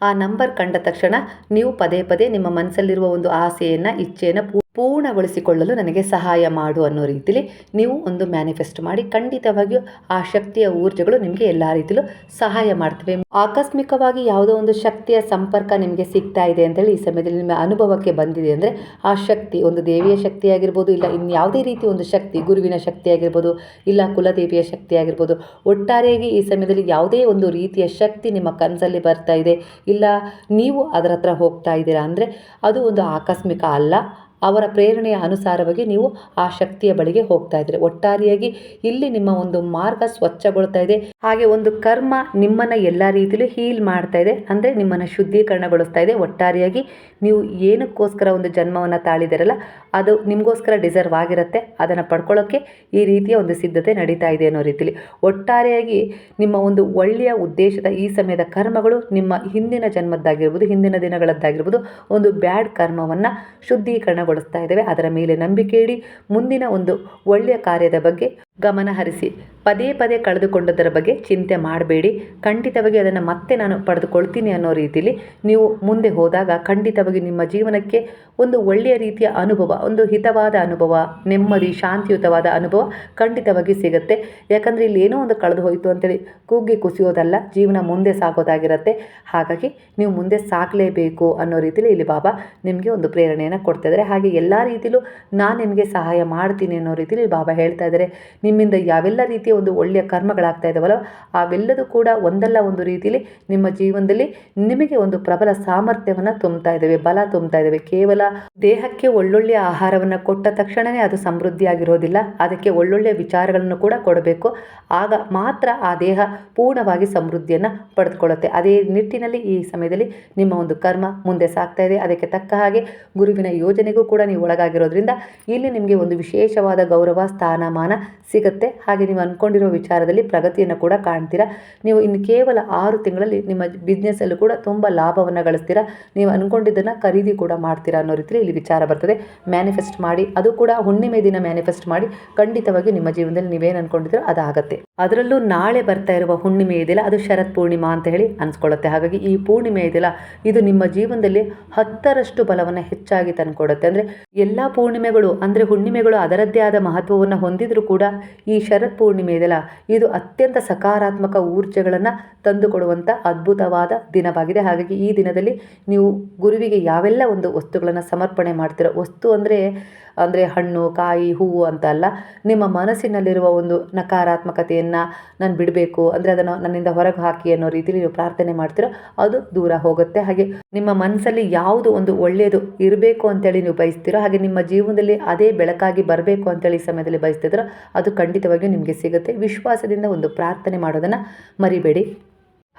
ಆ ನಂಬರ್ ಕಂಡ ತಕ್ಷಣ ನೀವು ಪದೇ ಪದೇ ನಿಮ್ಮ ಮನಸ್ಸಲ್ಲಿರುವ ಒಂದು ಆಸೆಯನ್ನು, ಇಚ್ಛೆಯನ್ನು ಪೂರ್ಣಗೊಳಿಸಿಕೊಳ್ಳಲು ನನಗೆ ಸಹಾಯ ಮಾಡು ಅನ್ನೋ ರೀತಿಲಿ ನೀವು ಒಂದು ಮ್ಯಾನಿಫೆಸ್ಟ್ ಮಾಡಿ ಖಂಡಿತವಾಗಿಯೂ ಆ ಶಕ್ತಿಯ ಊರ್ಜೆಗಳು ನಿಮಗೆ ಎಲ್ಲ ರೀತಿಯಲ್ಲೂ ಸಹಾಯ ಮಾಡ್ತವೆ. ಆಕಸ್ಮಿಕವಾಗಿ ಯಾವುದೋ ಒಂದು ಶಕ್ತಿಯ ಸಂಪರ್ಕ ನಿಮಗೆ ಸಿಗ್ತಾ ಇದೆ ಅಂತೇಳಿ ಈ ಸಮಯದಲ್ಲಿ ನಿಮ್ಮ ಅನುಭವಕ್ಕೆ ಬಂದಿದೆ ಅಂದರೆ ಆ ಶಕ್ತಿ ಒಂದು ದೇವಿಯ ಶಕ್ತಿ ಆಗಿರ್ಬೋದು ಇಲ್ಲ ಇನ್ಯಾವುದೇ ರೀತಿ ಒಂದು ಶಕ್ತಿ, ಗುರುವಿನ ಶಕ್ತಿ ಆಗಿರ್ಬೋದು ಇಲ್ಲ ಕುಲದೇವಿಯ ಶಕ್ತಿ ಆಗಿರ್ಬೋದು ಒಟ್ಟಾರೆಯಾಗಿ ಈ ಸಮಯದಲ್ಲಿ ಯಾವುದೇ ಒಂದು ರೀತಿಯ ಶಕ್ತಿ ನಿಮ್ಮ ಕನಸಲ್ಲಿ ಬರ್ತಾ ಇದೆ, ಇಲ್ಲ ನೀವು ಅದರ ಹತ್ರ ಹೋಗ್ತಾ ಇದ್ದೀರಾ ಅಂದರೆ ಅದು ಒಂದು ಆಕಸ್ಮಿಕ ಅಲ್ಲ. ಅವರ ಪ್ರೇರಣೆಯ ಅನುಸಾರವಾಗಿ ನೀವು ಆ ಶಕ್ತಿಯ ಬಳಿಗೆ ಹೋಗ್ತಾ ಇದ್ದೀರಿ. ಒಟ್ಟಾರೆಯಾಗಿ ಇಲ್ಲಿ ನಿಮ್ಮ ಒಂದು ಮಾರ್ಗ ಸ್ವಚ್ಛಗೊಳ್ತಾ ಇದೆ. ಹಾಗೆ ಒಂದು ಕರ್ಮ ನಿಮ್ಮನ್ನು ಎಲ್ಲ ರೀತಿಯಲ್ಲೂ ಹೀಲ್ ಮಾಡ್ತಾ ಇದೆ. ಅಂದರೆ ನಿಮ್ಮನ್ನು ಶುದ್ಧೀಕರಣಗೊಳಿಸ್ತಾ ಇದೆ. ಒಟ್ಟಾರೆಯಾಗಿ ನೀವು ಏನಕ್ಕೋಸ್ಕರ ಒಂದು ಜನ್ಮವನ್ನು ತಾಳಿದಿರಲ್ಲ, ಅದು ನಿಮಗೋಸ್ಕರ ಡಿಸರ್ವ್ ಆಗಿರುತ್ತೆ. ಅದನ್ನು ಪಡ್ಕೊಳ್ಳೋಕ್ಕೆ ಈ ರೀತಿಯ ಒಂದು ಸಿದ್ಧತೆ ನಡೀತಾ ಇದೆ ಅನ್ನೋ ರೀತಿಲಿ. ಒಟ್ಟಾರೆಯಾಗಿ ನಿಮ್ಮ ಒಂದು ಒಳ್ಳೆಯ ಉದ್ದೇಶದ ಈ ಸಮಯದ ಕರ್ಮಗಳು ನಿಮ್ಮ ಹಿಂದಿನ ಜನ್ಮದ್ದಾಗಿರ್ಬೋದು, ಹಿಂದಿನ ದಿನಗಳದ್ದಾಗಿರ್ಬೋದು, ಒಂದು ಬ್ಯಾಡ್ ಕರ್ಮವನ್ನು ಶುದ್ಧೀಕರಣಗೊಳಿಸ್ತಾ ಇದ್ದೇವೆ. ಅದರ ಮೇಲೆ ನಂಬಿಕೆ ಇಡಿ. ಮುಂದಿನ ಒಂದು ಒಳ್ಳೆಯ ಕಾರ್ಯದ ಬಗ್ಗೆ ಗಮನ ಹರಿಸಿ ಪದೇ ಪದೇ ಕಳೆದುಕೊಂಡದರ ಬಗ್ಗೆ ಚಿಂತೆ ಮಾಡಬೇಡಿ. ಖಂಡಿತವಾಗಿ ಅದನ್ನು ಮತ್ತೆ ನಾನು ಪಡೆದುಕೊಳ್ತೀನಿ ಅನ್ನೋ ರೀತಿಯಲ್ಲಿ ನೀವು ಮುಂದೆ ಹೋದಾಗ ಖಂಡಿತವಾಗಿ ನಿಮ್ಮ ಜೀವನಕ್ಕೆ ಒಂದು ಒಳ್ಳೆಯ ರೀತಿಯ ಅನುಭವ, ಒಂದು ಹಿತವಾದ ಅನುಭವ, ನೆಮ್ಮದಿ, ಶಾಂತಿಯುತವಾದ ಅನುಭವ ಖಂಡಿತವಾಗಿ ಸಿಗುತ್ತೆ. ಯಾಕಂದರೆ ಇಲ್ಲಿ ಏನೋ ಒಂದು ಕಳೆದು ಹೋಯಿತು ಅಂತೇಳಿ ಕೂಗಿ ಕುಸಿಯೋದಲ್ಲ, ಜೀವನ ಮುಂದೆ ಸಾಗೋದಾಗಿರುತ್ತೆ. ಹಾಗಾಗಿ ನೀವು ಮುಂದೆ ಸಾಗಲೇಬೇಕು ಅನ್ನೋ ರೀತಿಯಲ್ಲಿ ಇಲ್ಲಿ ಬಾಬಾ ನಿಮಗೆ ಒಂದು ಪ್ರೇರಣೆಯನ್ನು ಕೊಡ್ತಾ ಇದ್ದಾರೆ ಹಾಗೆ ಎಲ್ಲ ರೀತಿಯಲ್ಲೂ ನಾನು ನಿಮಗೆ ಸಹಾಯ ಮಾಡ್ತೀನಿ ಅನ್ನೋ ರೀತಿಯಲ್ಲಿ ಬಾಬಾ ಹೇಳ್ತಾ ಇದ್ದಾರೆ ನಿಮ್ಮಿಂದ ಯಾವೆಲ್ಲ ರೀತಿಯ ಒಂದು ಒಳ್ಳೆಯ ಕರ್ಮಗಳಾಗ್ತಾ ಇದ್ದಾವಲ್ಲ ಅವೆಲ್ಲದೂ ಕೂಡ ಒಂದಲ್ಲ ಒಂದು ರೀತಿಯಲ್ಲಿ ನಿಮ್ಮ ಜೀವನದಲ್ಲಿ ನಿಮಗೆ ಒಂದು ಪ್ರಬಲ ಸಾಮರ್ಥ್ಯವನ್ನು ತುಂಬ್ತಾ ಇದ್ದಾವೆ ಬಲ ತುಂಬ್ತಾ ಇದ್ದಾವೆ ಕೇವಲ ದೇಹಕ್ಕೆ ಒಳ್ಳೊಳ್ಳೆಯ ಆಹಾರವನ್ನು ಕೊಟ್ಟ ತಕ್ಷಣವೇ ಅದು ಸಮೃದ್ಧಿಯಾಗಿರೋದಿಲ್ಲ ಅದಕ್ಕೆ ಒಳ್ಳೊಳ್ಳೆಯ ವಿಚಾರಗಳನ್ನು ಕೂಡ ಕೊಡಬೇಕು. ಆಗ ಮಾತ್ರ ಆ ದೇಹ ಪೂರ್ಣವಾಗಿ ಸಮೃದ್ಧಿಯನ್ನು ಪಡೆದುಕೊಳ್ಳುತ್ತೆ. ಅದೇ ನಿಟ್ಟಿನಲ್ಲಿ ಈ ಸಮಯದಲ್ಲಿ ನಿಮ್ಮ ಒಂದು ಕರ್ಮ ಮುಂದೆ ಸಾಗ್ತಾ ಇದೆ. ಅದಕ್ಕೆ ತಕ್ಕ ಹಾಗೆ ಗುರುವಿನ ಯೋಜನೆಗೂ ಕೂಡ ನೀವು ಒಳಗಾಗಿರೋದ್ರಿಂದ ಇಲ್ಲಿ ನಿಮಗೆ ಒಂದು ವಿಶೇಷವಾದ ಗೌರವ, ಸ್ಥಾನಮಾನ ಸಿಗುತ್ತೆ. ಹಾಗೆ ನೀವು ಅಂದ್ಕೊಂಡಿರೋ ವಿಚಾರದಲ್ಲಿ ಪ್ರಗತಿಯನ್ನು ಕೂಡ ಕಾಣ್ತೀರಾ? ನೀವು ಇನ್ನು ಕೇವಲ ಆರು ತಿಂಗಳಲ್ಲಿ ನಿಮ್ಮ ಬಿಸ್ನೆಸ್ಸಲ್ಲೂ ಕೂಡ ತುಂಬ ಲಾಭವನ್ನು ಗಳಿಸ್ತೀರಾ? ನೀವು ಅಂದ್ಕೊಂಡಿದ್ದನ್ನು ಖರೀದಿ ಕೂಡ ಮಾಡ್ತೀರಾ ಅನ್ನೋ ರೀತಿಯಲ್ಲಿ ಇಲ್ಲಿ ವಿಚಾರ ಬರ್ತದೆ. ಮ್ಯಾನಿಫೆಸ್ಟ್ ಮಾಡಿ, ಅದು ಕೂಡ ಹುಣ್ಣಿಮೆ ದಿನ ಮ್ಯಾನಿಫೆಸ್ಟ್ ಮಾಡಿ ಖಂಡಿತವಾಗಿ ನಿಮ್ಮ ಜೀವನದಲ್ಲಿ ನೀವೇನು ಅಂದ್ಕೊಂಡಿದ್ದೀರೋ ಅದಾಗತ್ತೆ. ಅದರಲ್ಲೂ ನಾಳೆ ಬರ್ತಾ ಇರುವ ಹುಣ್ಣಿಮೆ ಇದೆಯಲ್ಲ, ಅದು ಶರತ್ ಪೂರ್ಣಿಮಾ ಅಂತ ಹೇಳಿ ಅನ್ಸ್ಕೊಳ್ಳುತ್ತೆ. ಹಾಗಾಗಿ ಈ ಪೂರ್ಣಿಮೆ ಇದೆಯಲ್ಲ, ಇದು ನಿಮ್ಮ ಜೀವನದಲ್ಲಿ ಹತ್ತರಷ್ಟು ಬಲವನ್ನು ಹೆಚ್ಚಾಗಿ ತಂದುಕೊಡುತ್ತೆ. ಅಂದರೆ ಎಲ್ಲ ಪೂರ್ಣಿಮೆಗಳು, ಅಂದರೆ ಹುಣ್ಣಿಮೆಗಳು ಅದರದ್ದೇ ಆದ ಮಹತ್ವವನ್ನು ಹೊಂದಿದ್ರೂ ಕೂಡ ಈ ಶರತ್ ಪೂರ್ಣಿಮೆ ಇದೆಯಲ್ಲ ಇದು ಅತ್ಯಂತ ಸಕಾರಾತ್ಮಕ ಊರ್ಜೆಗಳನ್ನು ತಂದುಕೊಡುವಂಥ ಅದ್ಭುತವಾದ ದಿನವಾಗಿದೆ. ಹಾಗಾಗಿ ಈ ದಿನದಲ್ಲಿ ನೀವು ಗುರುವಿಗೆ ಯಾವೆಲ್ಲ ಒಂದು ವಸ್ತುಗಳನ್ನು ಸಮರ್ಪಣೆ ಮಾಡ್ತೀರೋ? ವಸ್ತು ಅಂದರೆ ಅಂದರೆ ಹಣ್ಣು, ಕಾಯಿ, ಹೂವು ಅಂತ ಅಲ್ಲ, ನಿಮ್ಮ ಮನಸ್ಸಿನಲ್ಲಿರುವ ಒಂದು ನಕಾರಾತ್ಮಕತೆಯನ್ನು ನಾನು ಬಿಡಬೇಕು, ಅಂದರೆ ಅದನ್ನು ನನ್ನಿಂದ ಹೊರಗೆ ಹಾಕಿ ಅನ್ನೋ ರೀತಿಯಲ್ಲಿ ನೀವು ಪ್ರಾರ್ಥನೆ ಮಾಡ್ತೀರೋ, ಅದು ದೂರ ಹೋಗುತ್ತೆ. ಹಾಗೆ ನಿಮ್ಮ ಮನಸ್ಸಲ್ಲಿ ಯಾವುದು ಒಂದು ಒಳ್ಳೆಯದು ಇರಬೇಕು ಅಂತೇಳಿ ನೀವು ಬಯಸ್ತೀರೋ, ಹಾಗೆ ನಿಮ್ಮ ಜೀವನದಲ್ಲಿ ಅದೇ ಬೆಳಕಾಗಿ ಬರಬೇಕು ಅಂತೇಳಿ ಸಮಯದಲ್ಲಿ ಬಯಸ್ತಿದ್ರೋ, ಅದು ಖಂಡಿತವಾಗಿಯೂ ನಿಮಗೆ ಸಿಗುತ್ತೆ. ವಿಶ್ವಾಸದಿಂದ ಒಂದು ಪ್ರಾರ್ಥನೆ ಮಾಡೋದನ್ನು ಮರಿಬೇಡಿ.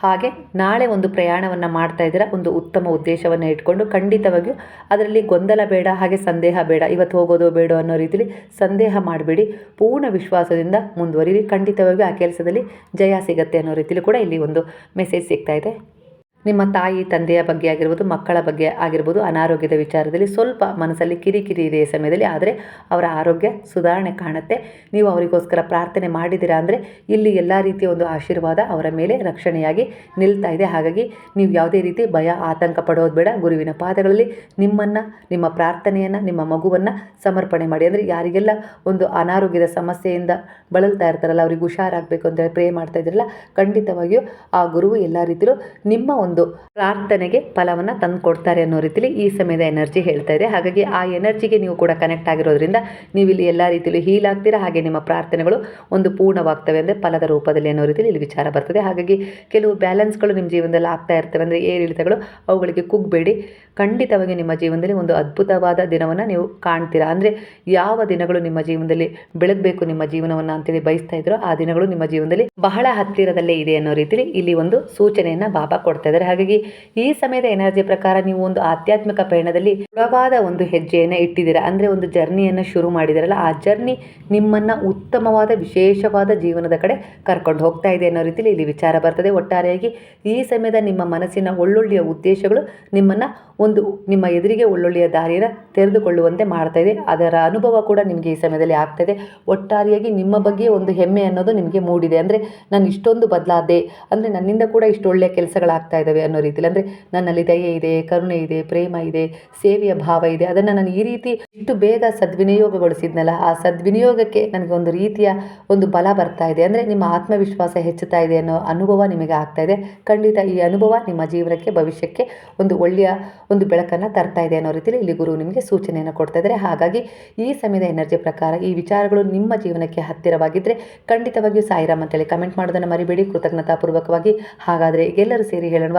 ಹಾಗೆ ನಾಳೆ ಒಂದು ಪ್ರಯಾಣವನ್ನು ಮಾಡ್ತಾ ಇದ್ದೀರಾ, ಒಂದು ಉತ್ತಮ ಉದ್ದೇಶವನ್ನು ಇಟ್ಕೊಂಡು ಖಂಡಿತವಾಗಿಯೂ ಅದರಲ್ಲಿ ಗೊಂದಲ ಬೇಡ, ಹಾಗೆ ಸಂದೇಹ ಬೇಡ, ಇವತ್ತು ಹೋಗೋದು ಬೇಡ ಅನ್ನೋ ರೀತಿಯಲ್ಲಿ ಸಂದೇಹ ಮಾಡಬೇಡಿ. ಪೂರ್ಣ ವಿಶ್ವಾಸದಿಂದ ಮುಂದುವರಿರಿ. ಖಂಡಿತವಾಗಿಯೂ ಆ ಕೆಲಸದಲ್ಲಿ ಜಯ ಸಿಗತ್ತೆ ಅನ್ನೋ ರೀತಿಯಲ್ಲಿ ಕೂಡ ಇಲ್ಲಿ ಒಂದು ಮೆಸೇಜ್ ಸಿಗ್ತಾ ಇದೆ. ನಿಮ್ಮ ತಾಯಿ, ತಂದೆಯ ಬಗ್ಗೆ ಆಗಿರ್ಬೋದು, ಮಕ್ಕಳ ಬಗ್ಗೆ ಆಗಿರ್ಬೋದು ಅನಾರೋಗ್ಯದ ವಿಚಾರದಲ್ಲಿ ಸ್ವಲ್ಪ ಮನಸ್ಸಲ್ಲಿ ಕಿರಿಕಿರಿ ಇದೆ ಸಮಯದಲ್ಲಿ. ಆದರೆ ಅವರ ಆರೋಗ್ಯ ಸುಧಾರಣೆ ಕಾಣುತ್ತೆ. ನೀವು ಅವರಿಗೋಸ್ಕರ ಪ್ರಾರ್ಥನೆ ಮಾಡಿದ್ದೀರಾ ಅಂದರೆ ಇಲ್ಲಿ ಎಲ್ಲ ರೀತಿಯ ಒಂದು ಆಶೀರ್ವಾದ ಅವರ ಮೇಲೆ ರಕ್ಷಣೆಯಾಗಿ ನಿಲ್ತಾ ಇದೆ. ಹಾಗಾಗಿ ನೀವು ಯಾವುದೇ ರೀತಿ ಭಯ, ಆತಂಕ ಪಡೋದು ಬೇಡ. ಗುರುವಿನ ಪಾದಗಳಲ್ಲಿ ನಿಮ್ಮನ್ನು, ನಿಮ್ಮ ಪ್ರಾರ್ಥನೆಯನ್ನು, ನಿಮ್ಮ ಮಗುವನ್ನು ಸಮರ್ಪಣೆ ಮಾಡಿ. ಅಂದರೆ ಯಾರಿಗೆಲ್ಲ ಒಂದು ಅನಾರೋಗ್ಯದ ಸಮಸ್ಯೆಯಿಂದ ಬಳಲ್ತಾ ಇರ್ತಾರಲ್ಲ, ಅವ್ರಿಗೆ ಹುಷಾರಾಗಬೇಕು ಅಂತೇಳಿ ಪ್ರೇ ಮಾಡ್ತಾ ಇದ್ರಲ್ಲ, ಖಂಡಿತವಾಗಿಯೂ ಆ ಗುರುವು ಎಲ್ಲ ರೀತಿಯಲ್ಲೂ ನಿಮ್ಮ ಪ್ರಾರ್ಥನೆಗೆ ಫಲವನ್ನು ತಂದು ಕೊಡ್ತಾರೆ ಅನ್ನೋ ರೀತಿಯಲ್ಲಿ ಈ ಸಮಯದ ಎನರ್ಜಿ ಹೇಳ್ತಾ ಇದೆ. ಹಾಗಾಗಿ ಆ ಎನರ್ಜಿಗೆ ನೀವು ಕೂಡ ಕನೆಕ್ಟ್ ಆಗಿರೋದ್ರಿಂದ ನೀವು ಇಲ್ಲಿ ಎಲ್ಲ ರೀತಿಯಲ್ಲೂ ಹೀಲ್ ಆಗ್ತೀರಾ? ಹಾಗೆ ನಿಮ್ಮ ಪ್ರಾರ್ಥನೆಗಳು ಒಂದು ಪೂರ್ಣವಾಗ್ತವೆ ಅಂದರೆ ಫಲದ ರೂಪದಲ್ಲಿ ಅನ್ನೋ ರೀತಿಯಲ್ಲಿ ಇಲ್ಲಿ ವಿಚಾರ ಬರ್ತದೆ. ಹಾಗಾಗಿ ಕೆಲವು ಬ್ಯಾಲೆನ್ಸ್ಗಳು ನಿಮ್ಮ ಜೀವನದಲ್ಲಿ ಆಗ್ತಾ ಇರ್ತವೆ ಅಂದರೆ ಏರಿಳಿತಗಳು ಅವುಗಳಿಗೆ ಕುಗ್ಬೇಡಿ. ಖಂಡಿತವಾಗಿ ನಿಮ್ಮ ಜೀವನದಲ್ಲಿ ಒಂದು ಅದ್ಭುತವಾದ ದಿನವನ್ನು ನೀವು ಕಾಣ್ತೀರಾ? ಅಂದರೆ ಯಾವ ದಿನಗಳು ನಿಮ್ಮ ಜೀವನದಲ್ಲಿ ಬೆಳಗಬೇಕು ನಿಮ್ಮ ಜೀವನವನ್ನು ಅಂತೇಳಿ ಬಯಸ್ತಾ ಇದ್ರೋ ಆ ದಿನಗಳು ನಿಮ್ಮ ಜೀವನದಲ್ಲಿ ಬಹಳ ಹತ್ತಿರದಲ್ಲೇ ಇದೆ ಅನ್ನೋ ರೀತಿಯಲ್ಲಿ ಇಲ್ಲಿ ಒಂದು ಸೂಚನೆಯನ್ನು ಬಾಬಾ ಕೊಡ್ತಾ ಇದ್ದಾರೆ ಹಾಗಾಗಿ ಈ ಸಮಯದ ಎನರ್ಜಿ ಪ್ರಕಾರ ನೀವು ಒಂದು ಆಧ್ಯಾತ್ಮಿಕ ಪಯಣದಲ್ಲಿ ದೃಢವಾದ ಒಂದು ಹೆಜ್ಜೆಯನ್ನು ಇಟ್ಟಿದ್ದೀರಾ? ಅಂದರೆ ಒಂದು ಜರ್ನಿಯನ್ನು ಶುರು ಮಾಡಿದಿರಲ್ಲ, ಆ ಜರ್ನಿ ನಿಮ್ಮನ್ನು ಉತ್ತಮವಾದ, ವಿಶೇಷವಾದ ಜೀವನದ ಕಡೆ ಕರ್ಕೊಂಡು ಹೋಗ್ತಾ ಇದೆ ಅನ್ನೋ ರೀತಿಯಲ್ಲಿ ಇಲ್ಲಿ ವಿಚಾರ ಬರ್ತದೆ. ಒಟ್ಟಾರೆಯಾಗಿ ಈ ಸಮಯದ ನಿಮ್ಮ ಮನಸ್ಸಿನ ಒಳ್ಳೊಳ್ಳೆಯ ಉದ್ದೇಶಗಳು ನಿಮ್ಮನ್ನು ಒಂದು ನಿಮ್ಮ ಎದುರಿಗೆ ಒಳ್ಳೊಳ್ಳೆಯ ದಾರಿಯನ್ನು ತೆರೆದುಕೊಳ್ಳುವಂತೆ ಮಾಡ್ತಾ ಇದೆ. ಅದರ ಅನುಭವ ಕೂಡ ನಿಮಗೆ ಈ ಸಮಯದಲ್ಲಿ ಆಗ್ತಾಯಿದೆ ಒಟ್ಟಾರೆಯಾಗಿ ನಿಮ್ಮ ಬಗ್ಗೆ ಒಂದು ಹೆಮ್ಮೆ ಅನ್ನೋದು ನಿಮಗೆ ಮೂಡಿದೆ. ಅಂದರೆ ನಾನು ಇಷ್ಟೊಂದು ಬದಲಾದೆ, ಅಂದರೆ ನನ್ನಿಂದ ಕೂಡ ಇಷ್ಟು ಒಳ್ಳೆಯ ಕೆಲಸಗಳಾಗ್ತಾ ಇದ್ದಾವೆ ಅನ್ನೋ ರೀತಿಯಲ್ಲಿ. ಅಂದರೆ ನನ್ನಲ್ಲಿ ದಯೆ ಇದೆ, ಕರುಣೆ ಇದೆ, ಪ್ರೇಮ ಇದೆ, ಸೇವೆಯ ಭಾವ ಇದೆ. ಅದನ್ನು ನಾನು ಈ ರೀತಿ ಇಷ್ಟು ಬೇಗ ಸದ್ವಿನಿಯೋಗಗೊಳಿಸಿದ್ನಲ್ಲ, ಆ ಸದ್ವಿನಿಯೋಗಕ್ಕೆ ನನಗೆ ಒಂದು ರೀತಿಯ ಒಂದು ಬಲ ಬರ್ತಾ ಇದೆ. ಅಂದರೆ ನಿಮ್ಮ ಆತ್ಮವಿಶ್ವಾಸ ಹೆಚ್ಚುತ್ತಾ ಇದೆ ಅನ್ನೋ ಅನುಭವ ನಿಮಗೆ ಆಗ್ತಾ ಇದೆ. ಖಂಡಿತ ಈ ಅನುಭವ ನಿಮ್ಮ ಜೀವನಕ್ಕೆ, ಭವಿಷ್ಯಕ್ಕೆ ಒಂದು ಒಳ್ಳೆಯ ಒಂದು ಬೆಳಕನ್ನು ತರ್ತಾ ಇದೆ ಅನ್ನೋ ರೀತಿಯಲ್ಲಿ ಇಲ್ಲಿ ಗುರು ನಿಮಗೆ ಸೂಚನೆಯನ್ನು ಕೊಡ್ತಾ ಇದ್ದಾರೆ. ಹಾಗಾಗಿ ಈ ಸಮಯದ ಎನರ್ಜಿ ಪ್ರಕಾರ ಈ ವಿಚಾರಗಳು ನಿಮ್ಮ ಜೀವನಕ್ಕೆ ಹತ್ತಿರವಾಗಿದ್ದರೆ ಖಂಡಿತವಾಗಿಯೂ ಸಾಯಿರಾಮ್ ಅಂತೇಳಿ ಕಮೆಂಟ್ ಮಾಡೋದನ್ನು ಮರಿಬೇಡಿ. ಕೃತಜ್ಞತಾಪೂರ್ವಕವಾಗಿ ಹಾಗಾದರೆ ಎಲ್ಲರೂ ಸೇರಿ ಹೇಳೋಣ.